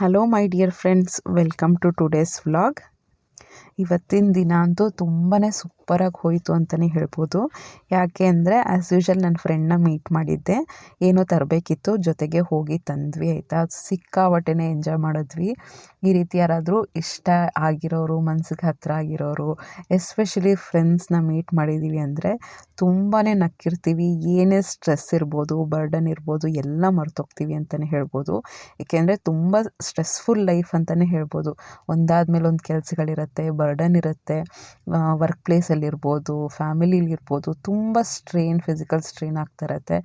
Hello my dear friends welcome to today's vlog ಇವತ್ತಿನ ದಿನ ಅಂತೂ ತುಂಬಾ ಸೂಪರಾಗಿ ಹೋಯಿತು ಅಂತಲೇ ಹೇಳ್ಬೋದು. ಯಾಕೆ ಅಂದರೆ ಆ್ಯಸ್ ಯೂಶಲ್ ನನ್ನ ಫ್ರೆಂಡ್ನ ಮೀಟ್ ಮಾಡಿದ್ದೆ. ಏನೋ ತರಬೇಕಿತ್ತು, ಜೊತೆಗೆ ಹೋಗಿ ತಂದ್ವಿ, ಆಯಿತಾ? ಸಿಕ್ಕಾಪಟ್ಟೆನೇ ಎಂಜಾಯ್ ಮಾಡಿದ್ವಿ. ಈ ರೀತಿ ಯಾರಾದರೂ ಇಷ್ಟ ಆಗಿರೋರು, ಮನ್ಸಿಗೆ ಹತ್ತಿರ ಆಗಿರೋರು ಎಸ್ಪೆಷಲಿ ಫ್ರೆಂಡ್ಸ್ನ ಮೀಟ್ ಮಾಡಿದ್ದೀವಿ ಅಂದರೆ ತುಂಬಾ ನಕ್ಕಿರ್ತೀವಿ. ಏನೇ ಸ್ಟ್ರೆಸ್ ಇರ್ಬೋದು ಬರ್ಡನ್ ಇರ್ಬೋದು, ಎಲ್ಲ ಮರ್ತೋಗ್ತೀವಿ ಅಂತಲೇ ಹೇಳ್ಬೋದು. ಏಕೆಂದರೆ, ತುಂಬ ಸ್ಟ್ರೆಸ್ಫುಲ್ ಲೈಫ್ ಅಂತಲೇ ಹೇಳ್ಬೋದು. ಒಂದಾದ ಮೇಲೆ ಒಂದು ಕೆಲಸಗಳಿರುತ್ತೆ ಬರ್ಡನ್ ಇರುತ್ತೆ ವರ್ಕ್ ಪ್ಲೇಸಲ್ಲಿರ್ಬೋದು ಫ್ಯಾಮಿಲಿಲಿರ್ಬೋದು ತುಂಬ ಸ್ಟ್ರೈನ್ ಫಿಸಿಕಲ್ ಸ್ಟ್ರೈನ್ ಆಗ್ತಾ ಇರುತ್ತೆ.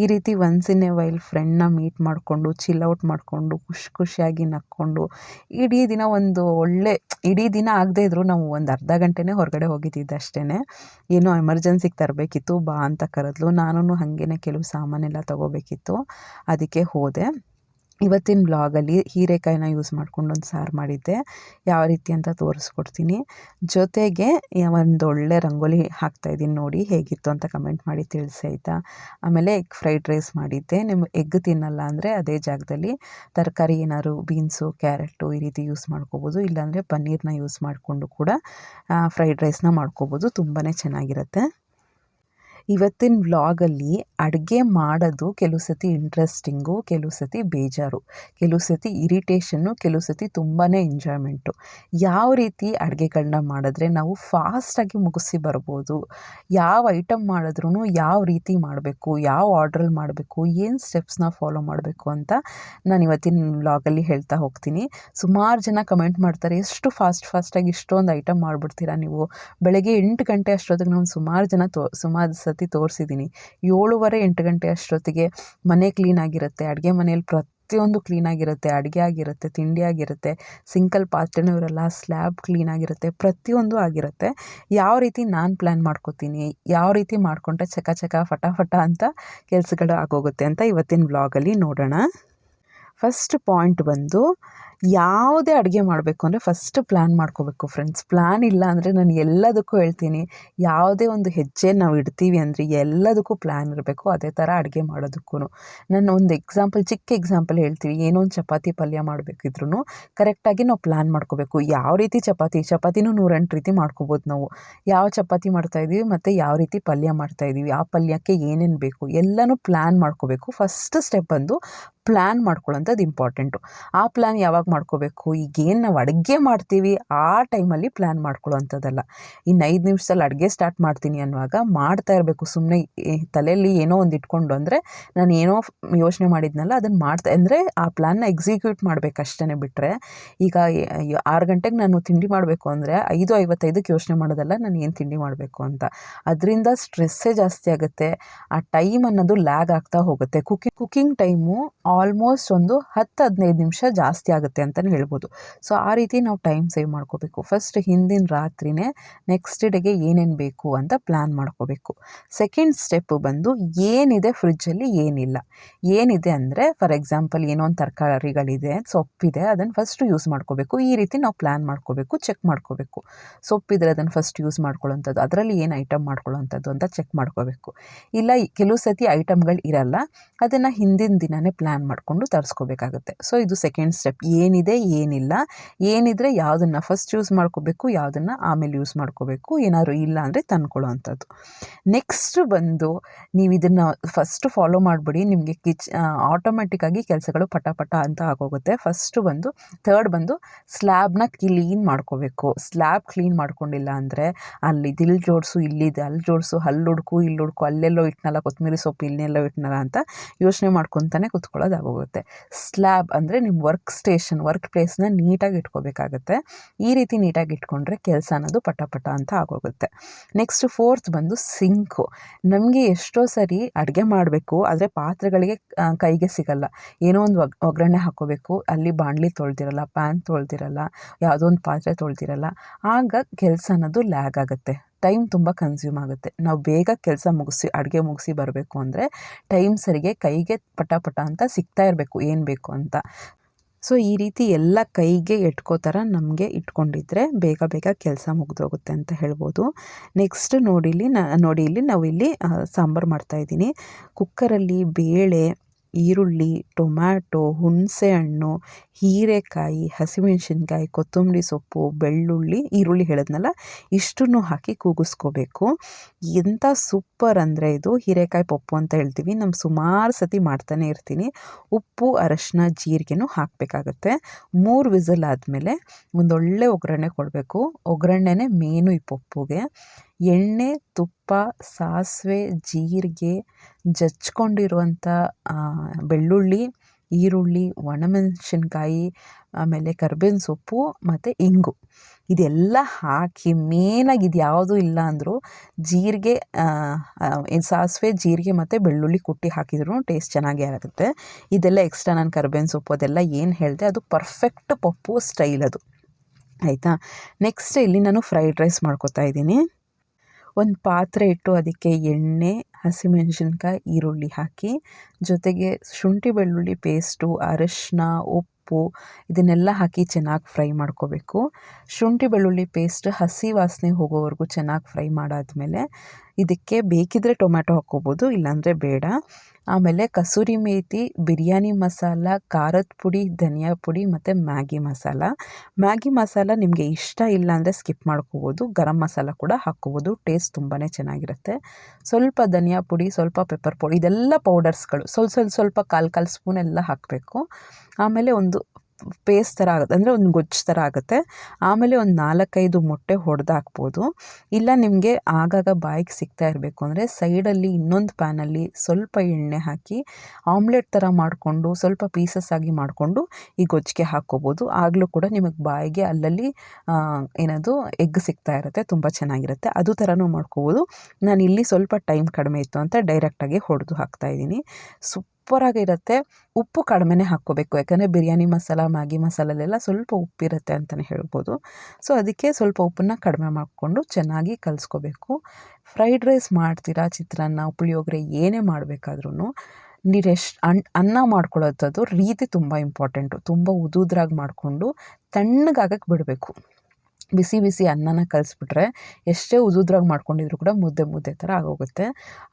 ಈ ರೀತಿ ಒನ್ಸ್ ಇನ್ ಎ ವೈಲ್ ಫ್ರೆಂಡ್ನ ಮೀಟ್ ಮಾಡಿಕೊಂಡು ಚಿಲ್ ಔಟ್ ಮಾಡಿಕೊಂಡು, ಖುಷಿ ಖುಷಿಯಾಗಿ ನಕ್ಕೊಂಡು, ಇಡೀ ದಿನ ಒಂದು ಒಳ್ಳೆ, ಇಡೀ ದಿನ ಆಗದೇ ಇದ್ದರೂ ನಾವು ಒಂದು ಅರ್ಧ ಗಂಟೆನೇ ಹೊರಗಡೆ ಹೋಗಿದ್ದಿದ್ದು ಅಷ್ಟೇ ಏನೋ ಎಮರ್ಜೆನ್ಸಿಗೆ ತರಬೇಕಿತ್ತು, ಬಾ ಅಂತ ಕರೆದ್ಲು. ನಾನು ಹಾಗೇನೆ ಕೆಲವು ಸಾಮಾನೆಲ್ಲ ತಗೋಬೇಕಿತ್ತು. ಅದಕ್ಕೆ ಹೋದೆ. ಇವತ್ತಿನ ಬ್ಲಾಗಲ್ಲಿ ಹೀರೆಕಾಯಿನ ಯೂಸ್ ಮಾಡ್ಕೊಂಡು ಒಂದು ಸಾರು ಮಾಡಿದ್ದೆ. ಯಾವ ರೀತಿ ಅಂತ ತೋರಿಸ್ಕೊಡ್ತೀನಿ. ಜೊತೆಗೆ ಒಂದು ಒಳ್ಳೆ ರಂಗೋಲಿ ಹಾಕ್ತಾಯಿದ್ದೀನಿ ನೋಡಿ ಹೇಗಿತ್ತು ಅಂತ ಕಮೆಂಟ್ ಮಾಡಿ ತಿಳಿಸಿ ಆಯಿತಾ. ಆಮೇಲೆ ಎಗ್ ಫ್ರೈಡ್ ರೈಸ್ ಮಾಡಿದ್ದೆ. ನಿಮ್ಮ ಎಗ್ ತಿನ್ನಲ್ಲ ಅಂದರೆ ಅದೇ ಜಾಗದಲ್ಲಿ ತರಕಾರಿ ಏನಾದ್ರು ಬೀನ್ಸು ಕ್ಯಾರೆಟು ಈ ರೀತಿ ಯೂಸ್ ಮಾಡ್ಕೋಬೋದು. ಇಲ್ಲಾಂದರೆ ಪನ್ನೀರನ್ನ ಯೂಸ್ ಮಾಡಿಕೊಂಡು ಕೂಡ ಫ್ರೈಡ್ ರೈಸ್ನ ಮಾಡ್ಕೋಬೋದು. ತುಂಬಾ ಚೆನ್ನಾಗಿರುತ್ತೆ. ಇವತ್ತಿನ ವ್ಲಾಗಲ್ಲಿ ಅಡುಗೆ ಮಾಡೋದು ಕೆಲವು ಸತಿ ಇಂಟ್ರೆಸ್ಟಿಂಗು ಕೆಲವು ಸತಿ ಬೇಜಾರು, ಕೆಲವು ಸತಿ ಇರಿಟೇಷನ್ನು ಕೆಲವು ಸತಿ ತುಂಬಾ ಎಂಜಾಯ್ಮೆಂಟು ಯಾವ ರೀತಿ ಅಡುಗೆಗಳನ್ನ ಮಾಡಿದ್ರೆ ನಾವು ಫಾಸ್ಟಾಗಿ ಮುಗಿಸಿ ಬರ್ಬೋದು, ಯಾವ ಐಟಮ್ ಮಾಡಿದ್ರೂ ಯಾವ ರೀತಿ ಮಾಡಬೇಕು, ಯಾವ ಆರ್ಡ್ರಲ್ಲಿ ಮಾಡಬೇಕು, ಏನು ಸ್ಟೆಪ್ಸ್ನ ಫಾಲೋ ಮಾಡಬೇಕು ಅಂತ ನಾನು ಇವತ್ತಿನ ವ್ಲಾಗಲ್ಲಿ ಹೇಳ್ತಾ ಹೋಗ್ತೀನಿ. ಸುಮಾರು ಜನ ಕಮೆಂಟ್ ಮಾಡ್ತಾರೆ, ಎಷ್ಟು ಫಾಸ್ಟ್ ಫಾಸ್ಟಾಗಿ ಇಷ್ಟೊಂದು ಐಟಮ್ ಮಾಡಿಬಿಡ್ತೀರಾ ನೀವು? ಬೆಳಗ್ಗೆ ಎಂಟು ಗಂಟೆ ಅಷ್ಟೊತ್ತಿಗೆ ನಾವು ಸುಮಾರು ಜನ ತೋ, ಸುಮಾರು ಸತಿ ತೋರಿಸಿದ್ದೀನಿ. ಏಳುವರೆ ಎಂಟು ಗಂಟೆ ಅಷ್ಟೊತ್ತಿಗೆ ಮನೆ ಕ್ಲೀನಾಗಿರುತ್ತೆ ಅಡುಗೆ ಮನೇಲಿ ಪ್ರತಿಯೊಂದು ಕ್ಲೀನಾಗಿರುತ್ತೆ ಅಡುಗೆ ಆಗಿರುತ್ತೆ, ತಿಂಡಿ ಆಗಿರುತ್ತೆ ಸಿಂಕಲ್ ಪಾತ್ರೆನೂ ಇರಲ್ಲ ಸ್ಲ್ಯಾಬ್ ಕ್ಲೀನಾಗಿರುತ್ತೆ ಪ್ರತಿಯೊಂದು ಆಗಿರುತ್ತೆ. ಯಾವ ರೀತಿ ನಾನು ಪ್ಲ್ಯಾನ್ ಮಾಡ್ಕೋತೀನಿ, ಯಾವ ರೀತಿ ಮಾಡಿಕೊಂಡ್ರೆ ಚಕ ಚಕ ಫಟಾಫಟ ಅಂತ ಕೆಲಸಗಳು ಆಗೋಗುತ್ತೆ ಅಂತ ಇವತ್ತಿನ ವ್ಲಾಗಲ್ಲಿ ನೋಡೋಣ. ಫಸ್ಟ್ ಪಾಯಿಂಟ್ ಬಂದು ಯಾವುದೇ ಅಡುಗೆ ಮಾಡಬೇಕು ಅಂದರೆ ಫಸ್ಟ್ ಪ್ಲ್ಯಾನ್ ಮಾಡ್ಕೋಬೇಕು ಫ್ರೆಂಡ್ಸ್ ಪ್ಲ್ಯಾನ್ ಇಲ್ಲ ಅಂದರೆ ನಾನು ಎಲ್ಲದಕ್ಕೂ ಹೇಳ್ತೀನಿ, ಯಾವುದೇ ಒಂದು ಹೆಜ್ಜೆ ನಾವು ಇಡ್ತೀವಿ ಅಂದರೆ ಎಲ್ಲದಕ್ಕೂ ಪ್ಲ್ಯಾನ್ ಇರಬೇಕು, ಅದೇ ಥರ ಅಡುಗೆ ಮಾಡೋದಕ್ಕೂ ನಾನು ಒಂದು ಎಕ್ಸಾಂಪಲ್ ಚಿಕ್ಕ ಎಕ್ಸಾಂಪಲ್ ಹೇಳ್ತೀವಿ ಏನೋ ಒಂದು ಚಪಾತಿ ಪಲ್ಯ ಮಾಡಬೇಕಿದ್ರೂ ಕರೆಕ್ಟಾಗಿ ನಾವು ಪ್ಲ್ಯಾನ್ ಮಾಡ್ಕೋಬೇಕು. ಯಾವ ರೀತಿ ಚಪಾತಿ? ಚಪಾತಿನೂ ನೂರೆಂಟು ರೀತಿ ಮಾಡ್ಕೋಬೋದು ನಾವು. ಯಾವ ಚಪಾತಿ ಮಾಡ್ತಾಯಿದ್ದೀವಿ ಮತ್ತು ಯಾವ ರೀತಿ ಪಲ್ಯ ಮಾಡ್ತಾಯಿದ್ದೀವಿ ಆ ಪಲ್ಯಕ್ಕೆ ಏನೇನು ಬೇಕು? ಎಲ್ಲನೂ ಪ್ಲ್ಯಾನ್ ಮಾಡ್ಕೋಬೇಕು. ಫಸ್ಟ್ ಸ್ಟೆಪ್ ಬಂದು ಪ್ಲ್ಯಾನ್ ಮಾಡ್ಕೊಳ್ಳೋಂಥದ್ದು ಇಂಪಾರ್ಟೆಂಟು ಆ ಪ್ಲ್ಯಾನ್ ಯಾವಾಗ ಮಾಡ್ಕೋಬೇಕು? ಈಗೇನು ನಾವು ಅಡುಗೆ ಮಾಡ್ತೀವಿ, ಆ ಟೈಮಲ್ಲಿ ಪ್ಲ್ಯಾನ್ ಮಾಡ್ಕೊಳ್ಳೋವಂಥದ್ದಲ್ಲ ಇನ್ನು ಐದು ನಿಮಿಷದಲ್ಲಿ ಅಡುಗೆ ಸ್ಟಾರ್ಟ್ ಮಾಡ್ತೀನಿ ಅನ್ನುವಾಗ ಮಾಡ್ತಾ ಇರಬೇಕು. ಸುಮ್ಮನೆ ತಲೆಯಲ್ಲಿ ಏನೋ ಒಂದು ಇಟ್ಕೊಂಡು ಅಂದರೆ ನಾನು ಏನೋ ಯೋಚನೆ ಮಾಡಿದ್ನಲ್ಲ ಅದನ್ನು ಮಾಡ್ತಾ ಅಂದರೆ ಆ ಪ್ಲ್ಯಾನ್ನ ಎಕ್ಸಿಕ್ಯೂಟ್ ಮಾಡಬೇಕಷ್ಟೇ ಬಿಟ್ಟರೆ ಈಗ ಆರು ಗಂಟೆಗೆ ನಾನು ತಿಂಡಿ ಮಾಡಬೇಕು ಅಂದರೆ ಐದು ಐವತ್ತೈದಕ್ಕೆ ಯೋಚನೆ ಮಾಡೋದಲ್ಲ, ನಾನು ಏನು ತಿಂಡಿ ಮಾಡಬೇಕು ಅಂತ. ಅದರಿಂದ ಸ್ಟ್ರೆಸ್ಸೇ ಜಾಸ್ತಿ ಆಗುತ್ತೆ. ಆ ಟೈಮ್ ಅನ್ನೋದು ಲ್ಯಾಗ್ ಆಗ್ತಾ ಹೋಗುತ್ತೆ. ಕುಕಿಂಗ್ ಕುಕಿಂಗ್ ಟೈಮು ಆಲ್ಮೋಸ್ಟ್ ಒಂದು ಹತ್ತು ಹದಿನೈದು ನಿಮಿಷ ಜಾಸ್ತಿ ಆಗುತ್ತೆ ಅಂತಲೇ ಹೇಳ್ಬೋದು. ಸೊ ಆ ರೀತಿ ನಾವು ಟೈಮ್ ಸೇವ್ ಮಾಡ್ಕೋಬೇಕು. ಫಸ್ಟ್ ಹಿಂದಿನ ರಾತ್ರಿನೇ ನೆಕ್ಸ್ಟ್ ಡೇಗೆ ಏನೇನು ಬೇಕು ಅಂತ ಪ್ಲ್ಯಾನ್ ಮಾಡ್ಕೋಬೇಕು. ಸೆಕೆಂಡ್ ಸ್ಟೆಪ್ ಬಂದು ಏನಿದೆ ಫ್ರಿಜ್ಜಲ್ಲಿ ಏನಿಲ್ಲ. ಏನಿದೆ ಅಂದರೆ ಫಾರ್ ಎಕ್ಸಾಂಪಲ್ ಏನೋ ಒಂದು ತರಕಾರಿಗಳಿದೆ, ಸೊಪ್ಪಿದೆ, ಅದನ್ನು ಫಸ್ಟ್ ಯೂಸ್ ಮಾಡ್ಕೋಬೇಕು. ಈ ರೀತಿ ನಾವು ಪ್ಲ್ಯಾನ್ ಮಾಡ್ಕೋಬೇಕು ಚೆಕ್ ಮಾಡ್ಕೋಬೇಕು. ಸೊಪ್ಪಿದ್ರೆ ಅದನ್ನು ಫಸ್ಟ್ ಯೂಸ್ ಮಾಡ್ಕೊಳ್ಳೋಂಥದ್ದು ಅದರಲ್ಲಿ ಏನು ಐಟಮ್ ಮಾಡ್ಕೊಳ್ಳೋವಂಥದ್ದು ಅಂತ ಚೆಕ್ ಮಾಡ್ಕೋಬೇಕು. ಇಲ್ಲ ಕೆಲವು ಸತಿ ಐಟಮ್ಗಳು ಇರಲ್ಲ, ಅದನ್ನು ಹಿಂದಿನ ದಿನವೇ ಪ್ಲ್ಯಾನ್ ಮಾಡಿಕೊಂಡು ತರಿಸ್ಕೋಬೇಕಾಗುತ್ತೆ. ಸೊ ಇದು ಸೆಕೆಂಡ್ ಸ್ಟೆಪ್ ಏನಿದೆ, ಏನಿಲ್ಲ. ಏನಿದ್ರೆ ಯಾವುದನ್ನು ಫಸ್ಟ್ ಯೂಸ್ ಮಾಡ್ಕೋಬೇಕು, ಯಾವುದನ್ನು ಆಮೇಲೆ ಯೂಸ್ ಮಾಡ್ಕೋಬೇಕು. ಏನಾದರೂ ಇಲ್ಲ ಅಂದರೆ ತಂದ್ಕೊಳ್ಳೋ ಅಂಥದ್ದು ನೆಕ್ಸ್ಟ್ ಬಂದು ನೀವು ಇದನ್ನು ಫಸ್ಟ್ ಫಾಲೋ ಮಾಡಿಬಿಡಿ. ನಿಮಗೆ ಕಿಚ್ ಆಟೋಮೆಟಿಕ್ಕಾಗಿ ಕೆಲಸಗಳು ಪಟ ಪಟ ಅಂತ ಆಗೋಗುತ್ತೆ. ಫಸ್ಟು ಬಂದು ಥರ್ಡ್ ಬಂದು ಸ್ಲ್ಯಾಬ್ನ ಕ್ಲೀನ್ ಮಾಡ್ಕೋಬೇಕು. ಸ್ಲ್ಯಾಬ್ ಕ್ಲೀನ್ ಮಾಡ್ಕೊಂಡಿಲ್ಲ ಅಂದರೆ ಅಲ್ಲಿ ದಿಲ್ ಜೋಡಿಸು, ಇಲ್ಲಿದೆ ಅಲ್ಲಿ ಜೋಡಿಸು ಅಲ್ಲಿ ಹುಡ್ಕು ಇಲ್ಲಿ ಹುಡ್ಕು, ಅಲ್ಲೆಲ್ಲೋ ಇಟ್ನಲ್ಲ ಕೊತ್ತಂಬರಿ ಸೊಪ್ಪು ಇಲ್ಲೆಲ್ಲೋ ಇಟ್ನಲ್ಲ ಅಂತ ಯೋಚನೆ ಮಾಡ್ಕೊತಾನೆ ಕುತ್ಕೊಳ್ಳೋದಾಗೋಗುತ್ತೆ ಸ್ಲ್ಯಾಬ್ ಅಂದರೆ ನಿಮ್ಮ ವರ್ಕ್ ಸ್ಟೇಷನ್, ವರ್ಕ್ ಪ್ಲೇಸ್ನ ನೀಟಾಗಿ ಇಟ್ಕೋಬೇಕಾಗತ್ತೆ. ಈ ರೀತಿ ನೀಟಾಗಿ ಇಟ್ಕೊಂಡ್ರೆ ಕೆಲಸ ಅನ್ನೋದು ಪಟ ಪಟ ಅಂತ ಆಗೋಗುತ್ತೆ. ನೆಕ್ಸ್ಟ್ ಫೋರ್ತ್ ಬಂದು ಸಿಂಕು ನಮಗೆ ಎಷ್ಟೋ ಸರಿ ಅಡುಗೆ ಮಾಡಬೇಕು, ಆದರೆ ಪಾತ್ರೆಗಳಿಗೆ ಕೈಗೆ ಸಿಗಲ್ಲ. ಏನೋ ಒಂದು ಒಗ್, ಒಗ್ಗರಣೆ ಹಾಕೋಬೇಕು, ಅಲ್ಲಿ ಬಾಣಲಿ ತೊಳೆದಿರಲ್ಲ ಪ್ಯಾನ್ ತೊಳೆದಿರಲ್ಲ, ಯಾವುದೋ ಒಂದು ಪಾತ್ರೆ ತೊಳೆದಿರಲ್ಲ, ಆಗ ಕೆಲಸ ಅನ್ನೋದು ಲ್ಯಾಗ್ ಆಗುತ್ತೆ. ಟೈಮ್ ತುಂಬ ಕನ್ಸ್ಯೂಮ್ ಆಗುತ್ತೆ. ನಾವು ಬೇಗ ಕೆಲಸ ಮುಗಿಸಿ, ಅಡುಗೆ ಮುಗಿಸಿ ಬರಬೇಕು ಅಂದರೆ ಟೈಮ್ ಸರಿಗೆ ಕೈಗೆ ಪಟ ಪಟ ಅಂತ ಸಿಗ್ತಾ ಇರಬೇಕು, ಏನು ಬೇಕು ಅಂತ. ಸೊ ಈ ರೀತಿ ಎಲ್ಲ ಕೈಗೆ ಎಟ್ಕೋ ಥರ ನಮಗೆ ಇಟ್ಕೊಂಡಿದ್ರೆ ಬೇಗ ಬೇಗ ಕೆಲಸ ಮುಗಿದೋಗುತ್ತೆ ಅಂತ ಹೇಳ್ಬೋದು. ನೆಕ್ಸ್ಟ್ ನೋಡಿಲಿ ನ, ನೋಡಿ ಇಲ್ಲಿ ನಾವು ಇಲ್ಲಿ ಸಾಂಬಾರು ಮಾಡ್ತಾಯಿದ್ದೀನಿ ಕುಕ್ಕರಲ್ಲಿ ಬೇಳೆ ಈರುಳ್ಳಿ, ಟೊಮ್ಯಾಟೊ, ಹುಣಸೆಹಣ್ಣು, ಹೀರೆಕಾಯಿ, ಹಸಿಮೆಣಸಿನ್ಕಾಯಿ, ಕೊತ್ತಂಬರಿ ಸೊಪ್ಪು, ಬೆಳ್ಳುಳ್ಳಿ ಈರುಳ್ಳಿ ಹೇಳಿದ್ನಲ್ಲ ಇಷ್ಟನ್ನು ಹಾಕಿ ಕೂಗಿಸ್ಕೋಬೇಕು. ಎಂಥ ಸೂಪರ್ ಅಂದರೆ ಇದು ಹೀರೆಕಾಯಿ ಪಪ್ಪು ಅಂತ ಹೇಳ್ತೀವಿ. ನಮ್ಮ ಸುಮಾರು ಸತಿ ಮಾಡ್ತಾನೆ ಇರ್ತೀನಿ. ಉಪ್ಪು, ಅರಶಿನ, ಜೀರಿಗೆನೂ ಹಾಕಬೇಕಾಗತ್ತೆ. ಮೂರು ವಿಸಲ್ ಆದಮೇಲೆ ಒಂದೊಳ್ಳೆ ಒಗ್ಗರಣೆ ಕೊಡಬೇಕು. ಒಗ್ಗರಣೆನೇ ಮೇನು ಈ ಪಪ್ಪುಗೆ. ಎಣ್ಣೆ, ತುಪ್ಪ, ಸಾಸಿವೆ, ಜೀರಿಗೆ ಜಚ್ಕೊಂಡಿರುವಂಥ ಬೆಳ್ಳುಳ್ಳಿ, ಈರುಳ್ಳಿ, ಒಣಮೆಣಸಿನ್ಕಾಯಿ, ಆಮೇಲೆ ಕರ್ಬೇವಿನ ಸೊಪ್ಪು ಮತ್ತು ಇಂಗು. ಇದೆಲ್ಲ ಹಾಕಿ ಮೇನಾಗಿ ಇದು ಯಾವುದೂ ಇಲ್ಲ ಅಂದರೂ ಜೀರಿಗೆ ಸಾಸಿವೆ, ಜೀರಿಗೆ ಮತ್ತು ಬೆಳ್ಳುಳ್ಳಿ ಕುಟ್ಟಿ ಹಾಕಿದ್ರು ಟೇಸ್ಟ್ ಚೆನ್ನಾಗೇ ಆಗುತ್ತೆ. ಇದೆಲ್ಲ ಎಕ್ಸ್ಟ್ರಾ ನಾನು ಕರ್ಬೇವಿನ ಸೊಪ್ಪು ಅದೆಲ್ಲ ಏನು ಹೇಳಿದೆ ಅದು ಪರ್ಫೆಕ್ಟ್ ಪಪ್ಪು ಸ್ಟೈಲ್ ಅದು. ಆಯಿತಾ? ನೆಕ್ಸ್ಟ್ ಇಲ್ಲಿ ನಾನು ಫ್ರೈಡ್ ರೈಸ್ ಮಾಡ್ಕೋತಾ ಇದ್ದೀನಿ. ಒಂದು ಪಾತ್ರೆ ಇಟ್ಟು ಅದಕ್ಕೆ ಎಣ್ಣೆ, ಹಸಿಮೆಣಸಿನ್ಕಾಯಿ, ಈರುಳ್ಳಿ ಹಾಕಿ, ಜೊತೆಗೆ ಶುಂಠಿ ಬೆಳ್ಳುಳ್ಳಿ ಪೇಸ್ಟು ಅರಶಿನ, ಉಪ್ಪು ಇದನ್ನೆಲ್ಲ ಹಾಕಿ ಚೆನ್ನಾಗಿ ಫ್ರೈ ಮಾಡ್ಕೋಬೇಕು. ಶುಂಠಿ ಬೆಳ್ಳುಳ್ಳಿ ಪೇಸ್ಟ್ ಹಸಿ ವಾಸನೆ ಹೋಗೋವರೆಗೂ ಚೆನ್ನಾಗಿ ಫ್ರೈ ಮಾಡಾದಮೇಲೆ ಇದಕ್ಕೆ ಬೇಕಿದ್ದರೆ ಟೊಮ್ಯಾಟೊ ಹಾಕ್ಕೋಬೋದು, ಇಲ್ಲಾಂದರೆ ಬೇಡ. ಆಮೇಲೆ ಕಸೂರಿ ಮೇಥಿ ಬಿರಿಯಾನಿ ಮಸಾಲ, ಖಾರದ ಪುಡಿ, ಧನಿಯಾ ಪುಡಿ ಮತ್ತು ಮ್ಯಾಗಿ ಮಸಾಲ. ಮ್ಯಾಗಿ ಮಸಾಲ ನಿಮಗೆ ಇಷ್ಟ ಇಲ್ಲ ಅಂದರೆ ಸ್ಕಿಪ್ ಮಾಡ್ಕೋಬೋದು. ಗರಂ ಮಸಾಲ ಕೂಡ ಹಾಕ್ಕೋಬೋದು. ಟೇಸ್ಟ್ ತುಂಬಾ ಚೆನ್ನಾಗಿರುತ್ತೆ. ಸ್ವಲ್ಪ ಧನಿಯಾ ಪುಡಿ, ಸ್ವಲ್ಪ ಪೆಪ್ಪರ್ ಪುಡಿ ಇದೆಲ್ಲ ಪೌಡರ್ಸ್ಗಳು. ಸ್ವಲ್ಪ ಸ್ವಲ್ಪ ಸ್ವಲ್ಪ ಕಾಲು ಕಾಲು ಸ್ಪೂನ್ ಎಲ್ಲ ಹಾಕಬೇಕು. ಆಮೇಲೆ ಒಂದು ಪೇಸ್ಟ್ ಥರ ಆಗುತ್ತೆ. ಅಂದರೆ ಒಂದು ಗೊಜ್ಜು ಥರ ಆಗುತ್ತೆ. ಆಮೇಲೆ ಒಂದು ನಾಲ್ಕೈದು ಮೊಟ್ಟೆ ಹೊಡೆದು ಹಾಕ್ಬೋದು ಇಲ್ಲ ನಿಮಗೆ ಆಗಾಗ ಬಾಯಿಗೆ ಸಿಗ್ತಾ ಇರಬೇಕು. ಅಂದರೆ ಸೈಡಲ್ಲಿ ಇನ್ನೊಂದು ಪ್ಯಾನಲ್ಲಿ ಸ್ವಲ್ಪ ಎಣ್ಣೆ ಹಾಕಿ ಆಮ್ಲೆಟ್ ಥರ ಮಾಡಿಕೊಂಡು, ಸ್ವಲ್ಪ ಪೀಸಸ್ ಆಗಿ ಮಾಡಿಕೊಂಡು ಈ ಗೊಜ್ಜಿಗೆ ಹಾಕ್ಕೋಬೋದು. ಆಗಲೂ ಕೂಡ ನಿಮಗೆ ಬಾಯಿಗೆ ಅಲ್ಲಲ್ಲಿ ಏನದು, ಎಗ್ ಸಿಗ್ತಾ ಇರುತ್ತೆ. ತುಂಬ ಚೆನ್ನಾಗಿರುತ್ತೆ. ಅದು ಥರನೂ ಮಾಡ್ಕೋಬೋದು. ನಾನು ಇಲ್ಲಿ ಸ್ವಲ್ಪ ಟೈಮ್ ಕಡಿಮೆ ಇತ್ತು ಅಂತ ಡೈರೆಕ್ಟಾಗಿ ಹೊಡೆದು ಹಾಕ್ತಾಯಿದ್ದೀನಿ ಸೂಪರಾಗಿರುತ್ತೆ ಉಪ್ಪು ಕಡಿಮೆನೇ ಹಾಕ್ಕೋಬೇಕು. ಯಾಕಂದರೆ ಬಿರಿಯಾನಿ ಮಸಾಲ, ಮ್ಯಾಗಿ ಮಸಾಲಲ್ಲೆಲ್ಲ ಸ್ವಲ್ಪ ಉಪ್ಪಿರುತ್ತೆ ಅಂತಲೇ ಹೇಳ್ಬೋದು. ಸೊ, ಅದಕ್ಕೆ ಸ್ವಲ್ಪ ಉಪ್ಪನ್ನು ಕಡಿಮೆ ಮಾಡಿಕೊಂಡು ಚೆನ್ನಾಗಿ ಕಲಿಸ್ಕೋಬೇಕು. ಫ್ರೈಡ್ ರೈಸ್ ಮಾಡ್ತೀರಾ ಚಿತ್ರಾನ್ನ ಪುಳಿಯೋಗರೆ ಏನೇ ಮಾಡಬೇಕಾದ್ರೂ ನೀರು ಎಷ್ಟು ಅನ್, ಅನ್ನ ಮಾಡ್ಕೊಳ್ಳೋಂಥದ್ದು ರೀತಿ ತುಂಬ ಇಂಪಾರ್ಟೆಂಟು. ತುಂಬ ಉದುದ್ರಾಗಿ ಮಾಡಿಕೊಂಡು ತಣ್ಣಗಾಗಕ್ಕೆ ಬಿಡಬೇಕು. ಬಿಸಿ ಬಿಸಿ ಅನ್ನನ ಕಲಿಸ್ಬಿಟ್ರೆ ಎಷ್ಟೇ ಉದುದ್ರಾಗಿ ಮಾಡ್ಕೊಂಡಿದ್ರು ಕೂಡ ಮುದ್ದೆ ಮುದ್ದೆ ಥರ ಆಗೋಗುತ್ತೆ.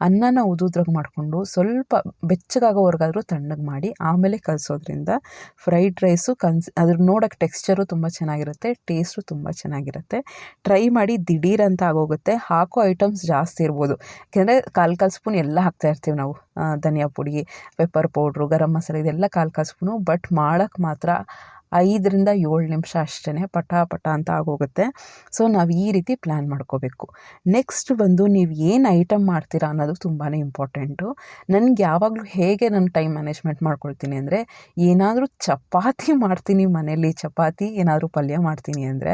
ಅನ್ನನ ಉದುದ್ರಾಗಿ ಮಾಡಿಕೊಂಡು ಸ್ವಲ್ಪ ಬೆಚ್ಚಗಾಗೋವರೆಗಾದರೂ ತಣ್ಣಗೆ ಮಾಡಿ ಆಮೇಲೆ ಕಲಿಸೋದ್ರಿಂದ ಫ್ರೈಡ್ ರೈಸು ಕನ್ಸ್, ಅದ್ರ ನೋಡೋಕ್ಕೆ ಟೆಕ್ಸ್ಚರು ತುಂಬ ಚೆನ್ನಾಗಿರುತ್ತೆ, ಟೇಸ್ಟು ತುಂಬ ಚೆನ್ನಾಗಿರುತ್ತೆ. ಟ್ರೈ ಮಾಡಿ ದಿಢೀರಂತ ಆಗೋಗುತ್ತೆ. ಹಾಕೋ ಐಟಮ್ಸ್ ಜಾಸ್ತಿ ಇರ್ಬೋದು. ಯಾಕೆಂದರೆ ಕಾಲು ಕಾಲು ಸ್ಪೂನ್ ಎಲ್ಲ ಹಾಕ್ತಾ ಇರ್ತೀವಿ ನಾವು ಧನಿಯಾ ಪುಡಿ ಪೆಪ್ಪರ್ ಪೌಡ್ರು ಗರಂ ಮಸಾಲೆ ಇದೆಲ್ಲ ಕಾಲು ಕಾಲು ಸ್ಪೂನು, ಬಟ್ ಮಾಡೋಕ್ಕೆ ಮಾತ್ರ ಐದರಿಂದ ಏಳು ನಿಮಿಷ ಅಷ್ಟೇ ಪಟ ಪಟ ಅಂತ ಆಗೋಗುತ್ತೆ. ಸೊ, ನಾವು ಈ ರೀತಿ ಪ್ಲ್ಯಾನ್ ಮಾಡ್ಕೋಬೇಕು. ನೆಕ್ಸ್ಟ್ ಬಂದು ನೀವು ಏನು ಐಟಮ್ ಮಾಡ್ತೀರಾ ಅನ್ನೋದು ತುಂಬಾ ಇಂಪಾರ್ಟೆಂಟು ನನಗೆ ಯಾವಾಗಲೂ ಹೇಗೆ ನಾನು ಟೈಮ್ ಮ್ಯಾನೇಜ್ಮೆಂಟ್ ಮಾಡ್ಕೊಳ್ತೀನಿ ಅಂದರೆ, ಏನಾದರೂ ಚಪಾತಿ ಮಾಡ್ತೀನಿ ಮನೆಯಲ್ಲಿ ಚಪಾತಿ ಏನಾದರೂ ಪಲ್ಯ ಮಾಡ್ತೀನಿ ಅಂದರೆ,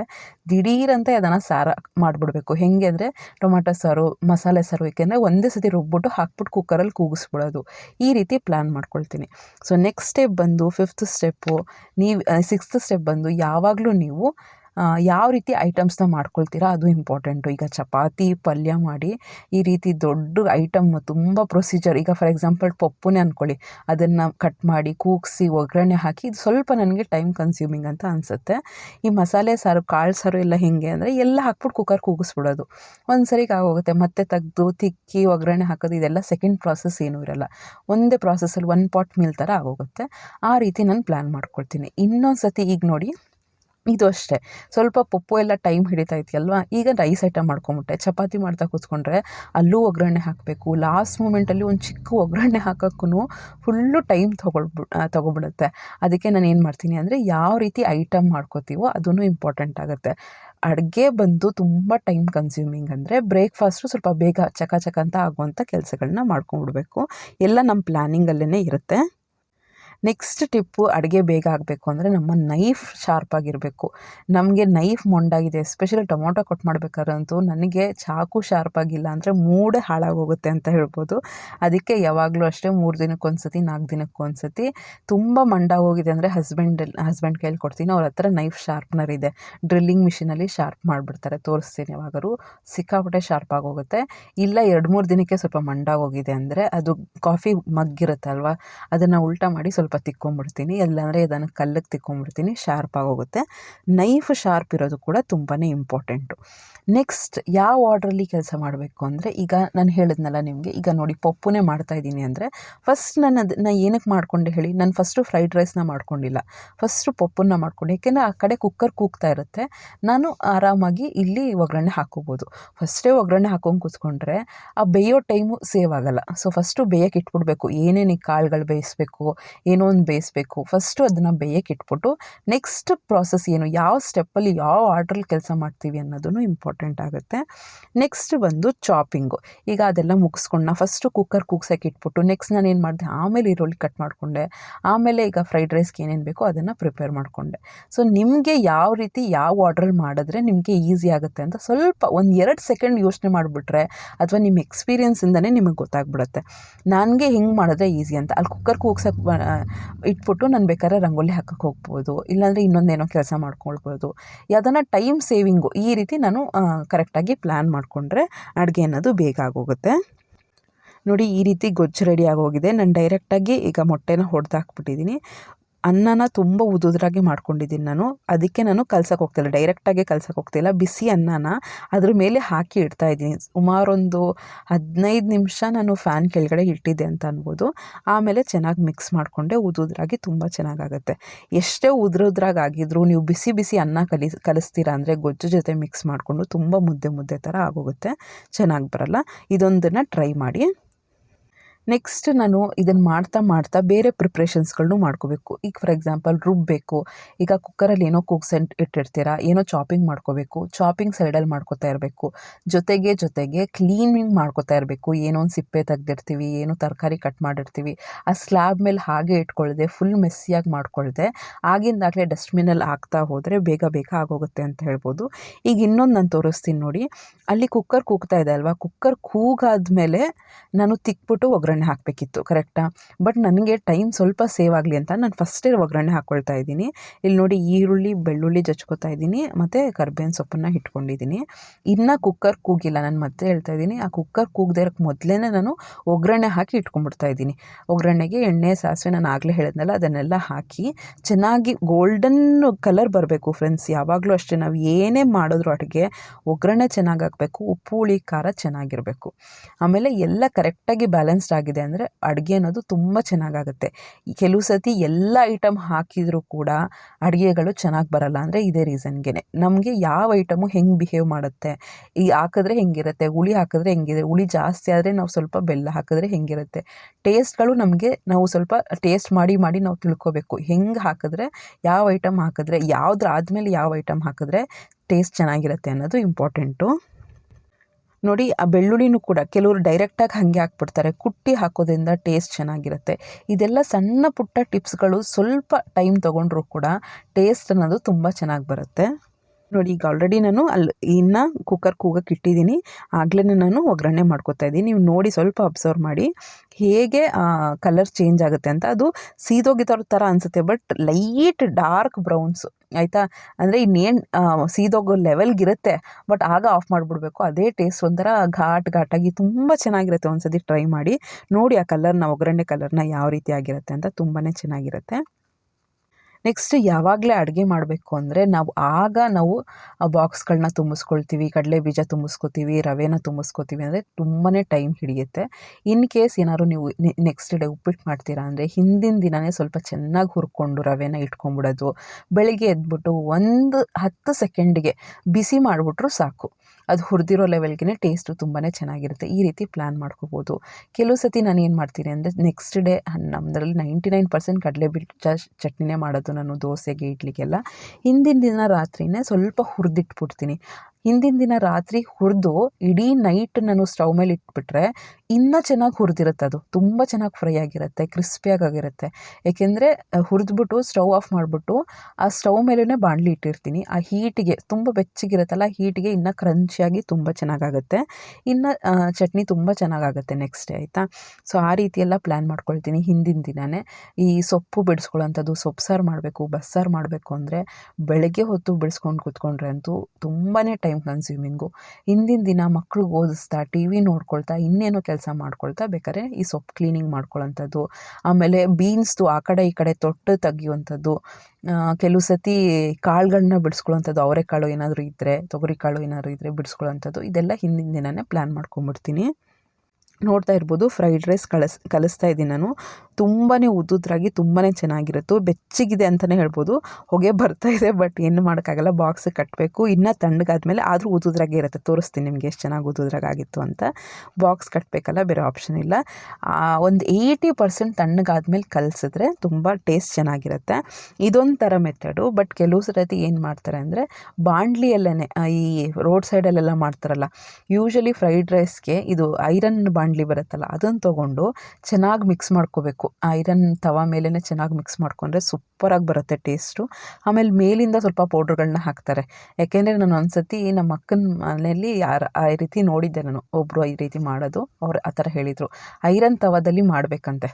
ದಿಢೀರಂತ ಅದನ್ನು ಸಾರ ಮಾಡಿಬಿಡ್ಬೇಕು. ಹೇಗೆ ಅಂದರೆ, ಟೊಮಾಟೊ ಸಾರು, ಮಸಾಲೆ ಸಾರು, ಏಕೆಂದರೆ ಒಂದೇ ಸತಿ ರುಬ್ಬಿಟ್ಟು ಹಾಕ್ಬಿಟ್ಟು ಕುಕ್ಕರಲ್ಲಿ ಕೂಗಿಸ್ಬಿಡೋದು. ಈ ರೀತಿ ಪ್ಲ್ಯಾನ್ ಮಾಡ್ಕೊಳ್ತೀನಿ. ಸೊ ನೆಕ್ಸ್ಟ್ ಸ್ಟೆಪ್ ಬಂದು ಫಿಫ್ತ್ ಸ್ಟೆಪ್ಪು ನೀವು ಸಿಕ್ಸ್ತ್ ಸ್ಟೆಪ್ ಬಂದು ಯಾವಾಗಲೂ ನೀವು ಯಾವ ರೀತಿ ಐಟಮ್ಸ್ನ ಮಾಡ್ಕೊಳ್ತೀರಾ? ಅದು ಇಂಪಾರ್ಟೆಂಟು ಈಗ ಚಪಾತಿ, ಪಲ್ಯ ಮಾಡಿ ಈ ರೀತಿ ದೊಡ್ಡ ಐಟಮ್ ತುಂಬ ಪ್ರೊಸೀಜರ್ ಈಗ ಫಾರ್ ಎಕ್ಸಾಂಪಲ್ ಪಪ್ಪುನೇ ಅಂದ್ಕೊಳ್ಳಿ ಅದನ್ನು ಕಟ್ ಮಾಡಿ, ಕೂಗಿಸಿ, ಒಗ್ಗರಣೆ ಹಾಕಿ, ಇದು ಸ್ವಲ್ಪ ನನಗೆ ಟೈಮ್ ಕನ್ಸ್ಯೂಮಿಂಗ್ ಅಂತ ಅನಿಸುತ್ತೆ. ಈ ಮಸಾಲೆ ಸಾರು, ಕಾಳು ಸಾರು ಎಲ್ಲ ಹೇಗೆ ಅಂದರೆ ಎಲ್ಲ ಹಾಕ್ಬಿಟ್ಟು ಕುಕ್ಕರ್ ಕೂಗಿಸ್ಬಿಡೋದು. ಒಂದು ಸರಿಗೆ ಆಗೋಗುತ್ತೆ. ಮತ್ತೆ ತೆಗೆದು, ತಿಕ್ಕಿ, ಒಗ್ಗರಣೆ ಹಾಕೋದು, ಇದೆಲ್ಲ ಸೆಕೆಂಡ್ ಪ್ರಾಸೆಸ್ ಏನೂ ಇರಲ್ಲ. ಒಂದೇ ಪ್ರಾಸೆಸಲ್ಲಿ ಒನ್ ಪಾಟ್ ಮೀಲ್ ಥರ ಆಗೋಗುತ್ತೆ. ಆ ರೀತಿ ನಾನು ಪ್ಲ್ಯಾನ್ ಮಾಡ್ಕೊಳ್ತೀನಿ. ಇನ್ನೊಂದು ಸತಿ ಈಗ ನೋಡಿ ಇದು ಅಷ್ಟೇ. ಸ್ವಲ್ಪ ಪಪ್ಪು ಎಲ್ಲ ಟೈಮ್ ಹಿಡಿತಾ ಇದೆಯಲ್ವಾ? ಈಗ ರೈಸ್ ಐಟಮ್ ಮಾಡ್ಕೊಂಬಿಟ್ಟೆ. ಚಪಾತಿ ಮಾಡ್ತಾ ಕೂತ್ಕೊಂಡ್ರೆ ಅಲ್ಲೂ ಒಗ್ಗರಣೆ ಹಾಕಬೇಕು. ಲಾಸ್ಟ್ ಮೂಮೆಂಟಲ್ಲಿ ಒಂದು ಚಿಕ್ಕ ಒಗ್ಗರಣೆ ಹಾಕೋಕ್ಕೂ ಫುಲ್ಲು ಟೈಮ್ ತೊಗೊಳ್ಬಿ ತೊಗೊಬಿಡುತ್ತೆ. ಅದಕ್ಕೆ ನಾನು ಏನು ಮಾಡ್ತೀನಿ ಅಂದರೆ ಯಾವ ರೀತಿ ಐಟಮ್ ಮಾಡ್ಕೋತೀವೋ ಅದೂ ಇಂಪಾರ್ಟೆಂಟ್ ಆಗುತ್ತೆ. ಅಡುಗೆ ಬಂದು ತುಂಬ ಟೈಮ್ ಕನ್ಸ್ಯೂಮಿಂಗ್ ಅಂದರೆ ಬ್ರೇಕ್ಫಾಸ್ಟು ಸ್ವಲ್ಪ ಬೇಗ ಚಕ ಅಂತ ಆಗುವಂಥ ಕೆಲಸಗಳನ್ನ ಮಾಡ್ಕೊಂಡ್ಬಿಡ್ಬೇಕು ಎಲ್ಲ ನಮ್ಮ ಪ್ಲ್ಯಾನಿಂಗಲ್ಲೇ ಇರುತ್ತೆ. ನೆಕ್ಸ್ಟ್ ಟಿಪ್ಪು ಅಡುಗೆ ಬೇಗ ಆಗಬೇಕು ಅಂದರೆ ನಮ್ಮ ನೈಫ್ ಶಾರ್ಪಾಗಿರಬೇಕು ನಮಗೆ ನೈಫ್ ಮೊಂಡಾಗಿದೆ ಎಸ್ಪೆಷಲಿ ಟೊಮೊಟೊ ಕಟ್ ಮಾಡಬೇಕಾದ್ರಂತೂ ನನಗೆ ಚಾಕು ಶಾರ್ಪಾಗಿಲ್ಲ ಅಂದರೆ ಮೂಡೇ ಹಾಳಾಗೋಗುತ್ತೆ ಅಂತ ಹೇಳ್ಬೋದು. ಅದಕ್ಕೆ ಯಾವಾಗಲೂ ಅಷ್ಟೇ ಮೂರು ದಿನಕ್ಕೊಂದ್ಸತಿ ಸತಿ ನಾಲ್ಕು ದಿನಕ್ಕೆ ಸತಿ ತುಂಬ ಹೋಗಿದೆ ಅಂದರೆ ಹಸ್ಬೆಂಡ್ ಹಸ್ಬೆಂಡ್ ಕೈಲಿ ಕೊಡ್ತೀನಿ, ಅವ್ರ ಹತ್ರ ನೈಫ್ ಶಾರ್ಪ್ನರ್ ಇದೆ. ಡ್ರಿಲ್ಲಿಂಗ್ ಮಿಷಿನಲ್ಲಿ ಶಾರ್ಪ್ ಮಾಡಿಬಿಡ್ತಾರೆ, ತೋರಿಸ್ತೀನಿ ಯಾವಾಗಲೂ ಸಿಕ್ಕಾಪಟ್ಟೆ ಶಾರ್ಪ್ ಆಗೋಗುತ್ತೆ. ಇಲ್ಲ ಎರಡು ಮೂರು ದಿನಕ್ಕೆ ಸ್ವಲ್ಪ ಹೋಗಿದೆ ಅಂದರೆ ಅದು ಕಾಫಿ ಮಗ್ಗಿರುತ್ತೆ ಅಲ್ವಾ ಅದನ್ನು ಉಲ್ಟಾ ಮಾಡಿ ಸ್ವಲ್ಪ ಸ್ವಲ್ಪ ತಿಕ್ಕೊಂಬಿಡ್ತೀನಿ, ಇಲ್ಲಾಂದರೆ ಇದನ್ನು ಕಲ್ಲಿಗೆ ತಿಕ್ಕೊಂಬಿಡ್ತೀನಿ ಶಾರ್ಪ್ ಆಗೋಗುತ್ತೆ ನೈಫ್ ಶಾರ್ಪ್ ಇರೋದು ಕೂಡ ತುಂಬಾ ಇಂಪಾರ್ಟೆಂಟು ನೆಕ್ಸ್ಟ್ ಯಾವ ಆರ್ಡ್ರಲ್ಲಿ ಕೆಲಸ ಮಾಡಬೇಕು ಅಂದರೆ, ಈಗ ನಾನು ಹೇಳಿದ್ನಲ್ಲ ನಿಮಗೆ, ಈಗ ನೋಡಿ ಪಪ್ಪುನೇ ಮಾಡ್ತಾ ಇದ್ದೀನಿ ಅಂದರೆ ಫಸ್ಟ್ ನಾನು ಅದನ್ನು ಏನಕ್ಕೆ ಮಾಡಿಕೊಂಡೆ ಹೇಳಿ, ನಾನು ಫಸ್ಟು ಫ್ರೈಡ್ ರೈಸ್ನ ಮಾಡ್ಕೊಂಡಿಲ್ಲ. ಫಸ್ಟು ಪಪ್ಪನ್ನ ಮಾಡ್ಕೊಂಡು ಏಕೆಂದರೆ ಆ ಕಡೆ ಕುಕ್ಕರ್ ಕೂಗ್ತಾ ಇರುತ್ತೆ. ನಾನು ಆರಾಮಾಗಿ ಇಲ್ಲಿ ಒಗ್ಗರಣೆ ಹಾಕೋಬೋದು ಫಸ್ಟೇ ಒಗ್ಗರಣೆ ಹಾಕೊಂಡು ಕೂತ್ಕೊಂಡ್ರೆ, ಆ ಬೇಯೋ ಟೈಮು ಸೇವ್ ಆಗಲ್ಲ. ಸೊ ಫಸ್ಟು ಬೇಯಕ್ಕೆ ಇಟ್ಬಿಡ್ಬೇಕು, ಏನೇನು ಈ ಕಾಳುಗಳು ಬೇಯಿಸ್ಬೇಕು, ಏನೋ ಒಂದು ಬೇಯಿಸ್ಬೇಕು. ಫಸ್ಟು ಅದನ್ನು ಬೇಯಕ್ಕೆ ಇಟ್ಬಿಟ್ಟು ನೆಕ್ಸ್ಟ್ ಪ್ರಾಸೆಸ್ ಏನು, ಯಾವ ಸ್ಟೆಪ್ಪಲ್ಲಿ ಯಾವ ಆರ್ಡ್ರಲ್ಲಿ ಕೆಲಸ ಮಾಡ್ತೀವಿ ಅನ್ನೋದನ್ನು ಇಂಪಾರ್ಟೆಂಟ್ ಆಗುತ್ತೆ. ನೆಕ್ಸ್ಟ್ ಬಂದು ಚಾಪಿಂಗು ಈಗ ಅದೆಲ್ಲ ಮುಗಿಸ್ಕೊಂಡು ನಾ ಫಸ್ಟು ಕುಕ್ಕರ್ ಕೂಗ್ಸಕ್ಕೆ ಇಟ್ಬಿಟ್ಟು ನೆಕ್ಸ್ಟ್ ನಾನು ಏನು ಮಾಡಿದೆ, ಆಮೇಲೆ ಈರುಳ್ಳಿ ಕಟ್ ಮಾಡಿಕೊಂಡೆ. ಆಮೇಲೆ ಈಗ ಫ್ರೈಡ್ ರೈಸ್ಗೆ ಏನೇನು ಬೇಕೋ ಅದನ್ನು ಪ್ರಿಪೇರ್ ಮಾಡಿಕೊಂಡೆ. ಸೊ ನಿಮಗೆ ಯಾವ ರೀತಿ ಯಾವ ಆರ್ಡ್ರಲ್ಲಿ ಮಾಡಿದ್ರೆ ನಿಮಗೆ ಈಸಿ ಆಗುತ್ತೆ ಅಂತ ಸ್ವಲ್ಪ ಒಂದು ಎರಡು ಸೆಕೆಂಡ್ ಯೋಚನೆ ಮಾಡಿಬಿಟ್ರೆ ಅಥವಾ ನಿಮ್ಮ ಎಕ್ಸ್ಪೀರಿಯನ್ಸಿಂದನೇ ನಿಮಗೆ ಗೊತ್ತಾಗ್ಬಿಡುತ್ತೆ. ನನಗೆ ಹಿಂಗೆ ಮಾಡಿದ್ರೆ ಈಸಿ ಅಂತ. ಅಲ್ಲಿ ಕುಕ್ಕರ್ ಕೂಗ್ಸಕ್ಕೆ ಇಟ್ಬಿಟ್ಟು ನಾನು ಬೇಕಾದ್ರೆ ರಂಗೋಲಿ ಹಾಕಕ್ಕೆ ಹೋಗ್ಬೋದು, ಇಲ್ಲಾಂದರೆ ಇನ್ನೊಂದೇನೋ ಕೆಲಸ ಮಾಡ್ಕೊಳ್ಬೋದು. ಯಾವ್ದಾನ ಟೈಮ್ ಸೇವಿಂಗು ಈ ರೀತಿ ನಾನು ಕರೆಕ್ಟಾಗಿ ಪ್ಲ್ಯಾನ್ ಮಾಡಿಕೊಂಡ್ರೆ ಅಡುಗೆ ಅನ್ನೋದು ಬೇಗ ಆಗೋಗುತ್ತೆ. ನೋಡಿ, ಈ ರೀತಿ ಗೊಜ್ಜು ರೆಡಿ ಆಗೋಗಿದೆ. ನಾನು ಡೈರೆಕ್ಟಾಗಿ ಈಗ ಮೊಟ್ಟೆನ ಹೊಡೆದಾಕ್ಬಿಟ್ಟಿದ್ದೀನಿ ಅನ್ನನ ತುಂಬ ಉದುದ್ರಾಗಿ ಮಾಡ್ಕೊಂಡಿದ್ದೀನಿ ನಾನು. ಅದಕ್ಕೆ ನಾನು ಕಲ್ಸಕ್ಕೆ ಹೋಗ್ತಿಲ್ಲ ಡೈರೆಕ್ಟಾಗಿ ಕಲ್ಸಕ್ಕೆ ಹೋಗ್ತಿಲ್ಲ ಬಿಸಿ ಅನ್ನನ ಅದ್ರ ಮೇಲೆ ಹಾಕಿ ಇಡ್ತಾ ಇದ್ದೀನಿ. ಸುಮಾರೊಂದು ಹದಿನೈದು ನಿಮಿಷ ನಾನು ಫ್ಯಾನ್ ಕೆಳಗಡೆ ಇಟ್ಟಿದ್ದೆ ಅಂತ ಅನ್ಬೋದು. ಆಮೇಲೆ ಚೆನ್ನಾಗಿ ಮಿಕ್ಸ್ ಮಾಡಿಕೊಂಡೆ ಉದುದ್ರಾಗಿ ತುಂಬ ಚೆನ್ನಾಗಾಗುತ್ತೆ. ಎಷ್ಟೇ ಉದುರುದ್ರಾಗಿ ಆಗಿದ್ರು ನೀವು ಬಿಸಿ ಬಿಸಿ ಅನ್ನ ಕಲಿ, ಕಲಿಸ್ತೀರಾ ಅಂದರೆ ಗೊಜ್ಜು ಜೊತೆ ಮಿಕ್ಸ್ ಮಾಡಿಕೊಂಡು ತುಂಬ ಮುದ್ದೆ ಮುದ್ದೆ ಥರ ಆಗೋಗುತ್ತೆ. ಚೆನ್ನಾಗಿ ಬರಲ್ಲ. ಇದೊಂದನ್ನು ಟ್ರೈ ಮಾಡಿ. ನೆಕ್ಸ್ಟ್ ನಾನು ಇದನ್ನು ಮಾಡ್ತಾ ಮಾಡ್ತಾ ಬೇರೆ ಪ್ರಿಪ್ರೇಷನ್ಸ್ಗಳನ್ನೂ ಮಾಡ್ಕೋಬೇಕು. ಈಗ ಫಾರ್ ಎಕ್ಸಾಂಪಲ್ ರುಬ್ಬಬೇಕು ಈಗ ಕುಕ್ಕರಲ್ಲಿ ಏನೋ ಕೂಗ್ಸೆಂಟ್ ಇಟ್ಟಿರ್ತೀರಾ, ಏನೋ ಚಾಪಿಂಗ್ ಮಾಡ್ಕೋಬೇಕು. ಚಾಪಿಂಗ್ ಸೈಡಲ್ಲಿ ಮಾಡ್ಕೋತಾ ಇರಬೇಕು. ಜೊತೆಗೆ ಜೊತೆಗೆ ಕ್ಲೀನಿಂಗ್ ಮಾಡ್ಕೋತಾ ಇರಬೇಕು. ಏನೋ ಒಂದು ಸಿಪ್ಪೆ ತೆಗ್ದಿರ್ತೀವಿ, ಏನೋ ತರಕಾರಿ ಕಟ್ ಮಾಡಿರ್ತೀವಿ. ಆ ಸ್ಲ್ಯಾಬ್ ಮೇಲೆ ಹಾಗೆ ಇಟ್ಕೊಳ್ಳದೆ ಫುಲ್ ಮೆಸ್ಸಿಯಾಗಿ ಮಾಡ್ಕೊಳ್ಳದೆ ಆಗಿಂದಾಗಲೇ ಡಸ್ಟ್ಬಿನಲ್ಲಿ ಹಾಕ್ತಾ ಹೋದರೆ ಬೇಗ ಬೇಗ ಆಗೋಗುತ್ತೆ ಅಂತ ಹೇಳ್ಬೋದು. ಈಗ ಇನ್ನೊಂದು ನಾನು ತೋರಿಸ್ತೀನಿ ನೋಡಿ. ಅಲ್ಲಿ ಕುಕ್ಕರ್ ಕೂಗ್ತಾ ಇದೆ ಅಲ್ವಾ? ಕುಕ್ಕರ್ ಕೂಗಾದ್ಮೇಲೆ ನಾನು ತಿಕ್ಬಿಟ್ಟು ಒಗ್ಗರಣೆ ಹಾಕಬೇಕಿತ್ತು ಕರೆಕ್ಟಾ ಬಟ್ ನನಗೆ ಟೈಮ್ ಸ್ವಲ್ಪ ಸೇವ್ ಆಗಲಿ ಅಂತ ನಾನು ಫಸ್ಟೇ ಒಗ್ಗರಣೆ ಹಾಕ್ಕೊಳ್ತಾ ಇದ್ದೀನಿ. ಇಲ್ಲಿ ನೋಡಿ ಈರುಳ್ಳಿ, ಬೆಳ್ಳುಳ್ಳಿ ಜಚ್ಕೋತಾ ಇದ್ದೀನಿ, ಮತ್ತು ಕರ್ಬೇವಿನ ಸೊಪ್ಪನ್ನು ಇಟ್ಕೊಂಡಿದ್ದೀನಿ ಇನ್ನು ಕುಕ್ಕರ್ ಕೂಗಿಲ್ಲ, ನಾನು ಮತ್ತೆ ಹೇಳ್ತಾ ಇದ್ದೀನಿ. ಆ ಕುಕ್ಕರ್ ಕೂಗದೇ ಇರೋಕ್ಕೆ ಮೊದಲೇ ನಾನು ಒಗ್ಗರಣೆ ಹಾಕಿ ಇಟ್ಕೊಂಡ್ಬಿಡ್ತಾ ಇದ್ದೀನಿ. ಒಗ್ಗರಣೆಗೆ ಎಣ್ಣೆ, ಸಾಸಿವೆ ನಾನು ಆಗಲೇ ಹೇಳಿದ್ನಲ್ಲ, ಅದನ್ನೆಲ್ಲ ಹಾಕಿ ಚೆನ್ನಾಗಿ ಗೋಲ್ಡನ್ ಕಲರ್ ಬರಬೇಕು ಫ್ರೆಂಡ್ಸ್ ಯಾವಾಗಲೂ ಅಷ್ಟೇ, ನಾವು ಏನೇ ಮಾಡಿದ್ರು ಅಡುಗೆ ಒಗ್ಗರಣೆ ಚೆನ್ನಾಗಿ ಹಾಕಬೇಕು, ಉಪ್ಪು, ಹುಳಿ, ಖಾರ ಚೆನ್ನಾಗಿರಬೇಕು. ಆಮೇಲೆ ಎಲ್ಲ ಕರೆಕ್ಟಾಗಿ ಬ್ಯಾಲೆನ್ಸ್ಡ್ ಆಗಿದೆ ಅಂದರೆ ಅಡುಗೆ ಅನ್ನೋದು ತುಂಬ ಚೆನ್ನಾಗಾಗುತ್ತೆ. ಕೆಲವು ಸತಿ ಎಲ್ಲ ಐಟಮ್ ಹಾಕಿದರೂ ಕೂಡ ಅಡುಗೆಗಳು ಚೆನ್ನಾಗಿ ಬರಲ್ಲ ಅಂದರೆ ಇದೇ ರೀಸನ್ಗೆ ನಮಗೆ ಯಾವ ಐಟಮು ಹೆಂಗೆ ಬಿಹೇವ್ ಮಾಡುತ್ತೆ? ಈ ಹಾಕಿದ್ರೆ ಹೆಂಗಿರುತ್ತೆ? ಹುಳಿ ಹಾಕಿದ್ರೆ ಹೆಂಗಿದೆ ಹುಳಿ ಜಾಸ್ತಿ ಆದರೆ ನಾವು ಸ್ವಲ್ಪ ಬೆಲ್ಲ ಹಾಕಿದ್ರೆ ಹೆಂಗಿರುತ್ತೆ? ಟೇಸ್ಟ್ಗಳು ನಮಗೆ ನಾವು ಸ್ವಲ್ಪ ಟೇಸ್ಟ್ ಮಾಡಿ ಮಾಡಿ ನಾವು ತಿಳ್ಕೊಬೇಕು. ಹೆಂಗೆ ಹಾಕಿದ್ರೆ, ಯಾವ ಐಟಮ್ ಹಾಕಿದ್ರೆ ಯಾವುದ್ರ ಆದಮೇಲೆ ಯಾವ ಐಟಮ್ ಹಾಕಿದ್ರೆ ಟೇಸ್ಟ್ ಚೆನ್ನಾಗಿರುತ್ತೆ ಅನ್ನೋದು ಇಂಪಾರ್ಟೆಂಟು ನೋಡಿ, ಆ ಬೆಳ್ಳುಳ್ಳಿನೂ ಕೂಡ ಕೆಲವರು ಡೈರೆಕ್ಟಾಗಿ ಹಾಗೆ ಹಾಕ್ಬಿಡ್ತಾರೆ. ಕುಟ್ಟಿ ಹಾಕೋದ್ರಿಂದ ಟೇಸ್ಟ್ ಚೆನ್ನಾಗಿರುತ್ತೆ. ಇದೆಲ್ಲ ಸಣ್ಣ ಪುಟ್ಟ ಟಿಪ್ಸ್ಗಳು ಸ್ವಲ್ಪ ಟೈಮ್ ತೊಗೊಂಡ್ರೂ ಕೂಡ ಟೇಸ್ಟ್ ಅನ್ನೋದು ತುಂಬ ಚೆನ್ನಾಗಿ ಬರುತ್ತೆ. ನೋಡಿ, ಈಗ ಆಲ್ರೆಡಿ ನಾನು ಅಲ್ಲಿ ಇನ್ನು ಕುಕ್ಕರ್ ಕೂಗಕ್ಕೆ ಇಟ್ಟಿದ್ದೀನಿ. ಆಗ್ಲೇ ನಾನು ಒಗ್ಗರಣೆ ಮಾಡ್ಕೊತಾ ಇದ್ದೀನಿ. ನೀವು ನೋಡಿ ಸ್ವಲ್ಪ ಅಬ್ಸರ್ವ್ ಮಾಡಿ. ಹೇಗೆ ಕಲರ್ ಚೇಂಜ್ ಆಗುತ್ತೆ ಅಂತ. ಅದು ಸೀದೋಗಿರೋ ಥರ ಅನಿಸುತ್ತೆ ಬಟ್ ಲೈಟ್ ಡಾರ್ಕ್ ಬ್ರೌನ್ಸ್ ಆಯಿತಾ? ಅಂದರೆ ಇನ್ನೇನು ಸೀದೋಗೋ ಲೆವೆಲ್ಗಿರುತ್ತೆ ಬಟ್ ಆಗ ಆಫ್ ಮಾಡಿಬಿಡ್ಬೇಕು. ಅದೇ ಟೇಸ್ಟ್ ಒಂಥರ ಘಾಟ್ ಘಾಟಾಗಿ ತುಂಬ ಚೆನ್ನಾಗಿರುತ್ತೆ ಒಂದು ಸತಿ ಟ್ರೈ ಮಾಡಿ. ನೋಡಿ ಆ ಕಲರ್ನ ಒಗ್ಗರಣೆ ಕಲರ್ನ ಯಾವ ರೀತಿ ಆಗಿರುತ್ತೆ ಅಂತ ತುಂಬಾ ಚೆನ್ನಾಗಿರುತ್ತೆ. ನೆಕ್ಸ್ಟ್ ಯಾವಾಗಲೇ ಅಡುಗೆ ಮಾಡಬೇಕು ಅಂದರೆ ನಾವು ಆಗ ನಾವು ಆ ಬಾಕ್ಸ್ಗಳನ್ನ ತುಂಬಿಸ್ಕೊಳ್ತೀವಿ, ಕಡಲೆ ಬೀಜ ತುಂಬಿಸ್ಕೊತೀವಿ, ರವೆನ ತುಂಬಿಸ್ಕೊತೀವಿ ಅಂದರೆ ತುಂಬಾ ಟೈಮ್ ಹಿಡಿಯುತ್ತೆ. ಇನ್ ಕೇಸ್ ಏನಾದ್ರು ನೀವು ನೆಕ್ಸ್ಟ್ ಡೇ ಉಪ್ಪಿಟ್ಟು ಮಾಡ್ತೀರಾ ಅಂದರೆ ಹಿಂದಿನ ದಿನವೇ ಸ್ವಲ್ಪ ಚೆನ್ನಾಗಿ ಹುರ್ಕೊಂಡು ರವೆನ ಇಟ್ಕೊಂಡ್ಬಿಡೋದು. ಬೆಳಗ್ಗೆ ಎದ್ಬಿಟ್ಟು ಒಂದು ಹತ್ತು ಸೆಕೆಂಡಿಗೆ ಬಿಸಿ ಮಾಡಿಬಿಟ್ರು ಸಾಕು. ಅದು ಹುರಿದಿರೋ ಲೆವೆಲ್ಗೆ ಟೇಸ್ಟು ತುಂಬಾ ಚೆನ್ನಾಗಿರುತ್ತೆ. ಈ ರೀತಿ ಪ್ಲ್ಯಾನ್ ಮಾಡ್ಕೋಬೋದು. ಕೆಲವು ಸತಿ ನಾನು ಏನು ಮಾಡ್ತೀನಿ ಅಂದರೆ ನೆಕ್ಸ್ಟ್ ಡೇ ನಮ್ಮದ್ರಲ್ಲಿ ನೈಂಟಿ ನೈನ್ ಪರ್ಸೆಂಟ್ ಕಡಲೆ ಬಿಟ್ಟ ಚಟ್ನಿನೇ ಮಾಡೋದು ನಾನು ದೋಸೆಗೆ ಇಡ್ಲಿಕ್ಕೆಲ್ಲ ಹಿಂದಿನ ದಿನ ರಾತ್ರಿಯೇ ಸ್ವಲ್ಪ ಹುರಿದಿಟ್ಬಿಡ್ತೀನಿ. ಹಿಂದಿನ ದಿನ ರಾತ್ರಿ ಹುರಿದು ಇಡೀ ನೈಟ್ ನಾನು ಸ್ಟವ್ ಮೇಲೆ ಇಟ್ಬಿಟ್ರೆ ಇನ್ನೂ ಚೆನ್ನಾಗಿ ಹುರಿದಿರುತ್ತೆ ಅದು. ತುಂಬ ಚೆನ್ನಾಗಿ ಫ್ರೈ ಆಗಿರುತ್ತೆ ಕ್ರಿಸ್ಪಿಯಾಗಿ ಆಗಿರುತ್ತೆ. ಏಕೆಂದರೆ ಹುರಿದ್ಬಿಟ್ಟು ಸ್ಟವ್ ಆಫ್ ಮಾಡಿಬಿಟ್ಟು ಆ ಸ್ಟವ್ ಮೇಲೇ ಬಾಣಲಿ ಇಟ್ಟಿರ್ತೀನಿ. ಆ ಹೀಟಿಗೆ ತುಂಬ ಬೆಚ್ಚಗಿರುತ್ತಲ್ಲ ಹೀಟಿಗೆ ಇನ್ನೂ ಕ್ರಂಚಿಯಾಗಿ ತುಂಬ ಚೆನ್ನಾಗಾಗುತ್ತೆ ಇನ್ನು ಚಟ್ನಿ ತುಂಬ ಚೆನ್ನಾಗಾಗುತ್ತೆ ನೆಕ್ಸ್ಟ್ ಡೇ ಆಯಿತಾ? ಸೊ ಆ ರೀತಿಯೆಲ್ಲ ಪ್ಲ್ಯಾನ್ ಮಾಡ್ಕೊಳ್ತೀನಿ ಹಿಂದಿನ ದಿನವೇ ಈ ಸೊಪ್ಪು ಬಿಡಿಸ್ಕೊಳ್ಳೋಂಥದ್ದು, ಸೊಪ್ಪು ಸಾರು ಮಾಡಬೇಕು, ಬಸ್ಸಾರು ಮಾಡಬೇಕು ಅಂದರೆ ಬೆಳಗ್ಗೆ ಹೊತ್ತು ಬಿಡಿಸ್ಕೊಂಡು ಕೂತ್ಕೊಂಡ್ರೆ ಅಂತೂ ತುಂಬಾ ಟೈಮ್ ಟೈಮ್ ಕನ್ಸ್ಯೂಮಿಂಗು ಹಿಂದಿನ ದಿನ ಮಕ್ಳಿಗೆ ಓದಿಸ್ತಾ, ಟಿ ವಿ ನೋಡ್ಕೊಳ್ತಾ, ಇನ್ನೇನೋ ಕೆಲಸ ಮಾಡ್ಕೊಳ್ತಾ ಬೇಕಾದ್ರೆ ಈ ಸೊಪ್ಪು ಕ್ಲೀನಿಂಗ್ ಮಾಡ್ಕೊಳ್ಳೋಂಥದ್ದು ಆಮೇಲೆ ಬೀನ್ಸ್ದು ಆ ಕಡೆ ಈ ಕಡೆ ತೊಟ್ಟು ತೆಗಿಯುವಂಥದ್ದು. ಕೆಲವು ಸತಿ ಕಾಳುಗಳನ್ನ ಬಿಡಿಸ್ಕೊಳ್ಳೋಂಥದ್ದು ಅವರೆಕಾಳು ಏನಾದರೂ ಇದ್ದರೆ ತೊಗರಿಕಾಳು ಏನಾದರೂ ಇದ್ದರೆ ಬಿಡಿಸ್ಕೊಳ್ಳೋಂಥದ್ದು ಇದೆಲ್ಲ ಹಿಂದಿನ ದಿನವೇ ಪ್ಲ್ಯಾನ್ ಮಾಡ್ಕೊಂಬಿಡ್ತೀನಿ. ನೋಡ್ತಾ ಇರ್ಬೋದು ಫ್ರೈಡ್ ರೈಸ್ ಕಳಿಸ್, ಕಲಿಸ್ತಾ ಇದ್ದೀನಿ ನಾನು. ತುಂಬಾ ಉದ್ದುದ್ರಾಗಿ ತುಂಬಾ ಚೆನ್ನಾಗಿರುತ್ತೆ. ಬೆಚ್ಚಗಿದೆ ಅಂತಲೇ ಹೇಳ್ಬೋದು. ಹೊಗೆ ಬರ್ತಾ ಇದೆ ಬಟ್ ಏನು ಮಾಡೋಕ್ಕಾಗಲ್ಲ. ಬಾಕ್ಸ್ ಕಟ್ಟಬೇಕು ಇನ್ನೂ ತಣ್ಣಗಾದ್ಮೇಲೆ ಆದರೂ ಉದ್ದುದ್ರಾಗೆ ಇರುತ್ತೆ. ತೋರಿಸ್ತೀನಿ ನಿಮಗೆ ಎಷ್ಟು ಚೆನ್ನಾಗಿ ಉದ್ದುದ್ರಾಗಿತ್ತು ಅಂತ. ಬಾಕ್ಸ್ ಕಟ್ಟಬೇಕಲ್ಲ ಬೇರೆ ಆಪ್ಷನ್ ಇಲ್ಲ. ಒಂದು ಏಯ್ಟಿ ಪರ್ಸೆಂಟ್ ತಣ್ಣಗಾದ್ಮೇಲೆ ಕಲಿಸಿದ್ರೆ ತುಂಬ ಟೇಸ್ಟ್ ಚೆನ್ನಾಗಿರುತ್ತೆ. ಇದೊಂಥರ ಮೆಥಡು ಬಟ್ ಕೆಲವು ಸರತಿ ಏನು ಮಾಡ್ತಾರೆ ಅಂದರೆ ಬಾಂಡ್ಲಿಯಲ್ಲೇ ಈ ರೋಡ್ ಸೈಡಲ್ಲೆಲ್ಲ ಮಾಡ್ತಾರಲ್ಲ ಯೂಶ್ವಲಿ ಫ್ರೈಡ್ ರೈಸ್ಗೆ ಇದು ಐರನ್ ಬಾಣಲಿ ಬರುತ್ತಲ್ಲ ಅದನ್ನು ತೊಗೊಂಡು ಚೆನ್ನಾಗಿ ಮಿಕ್ಸ್ ಮಾಡ್ಕೋಬೇಕು. ಐರನ್ ತವ ಮೇಲೇ ಚೆನ್ನಾಗಿ ಮಿಕ್ಸ್ ಮಾಡ್ಕೊಂಡ್ರೆ ಸೂಪರಾಗಿ ಬರುತ್ತೆ ಟೇಸ್ಟು. ಆಮೇಲೆ ಮೇಲಿಂದ ಸ್ವಲ್ಪ ಪೌಡ್ರ್ಗಳನ್ನ ಹಾಕ್ತಾರೆ. ಯಾಕೆಂದರೆ ನಾನು ಒಂದು ಸತಿ ನಮ್ಮ ಅಕ್ಕನ ಮನೆಯಲ್ಲಿ ಯಾರು, ಆ ರೀತಿ ನೋಡಿದ್ದೆ ನಾನು. ಒಬ್ಬರು ಈ ರೀತಿ ಮಾಡೋದು, ಅವ್ರು ಆ ಥರ ಹೇಳಿದರು. ಐರನ್ ತವದಲ್ಲಿ ಮಾಡಬೇಕಂತೆ.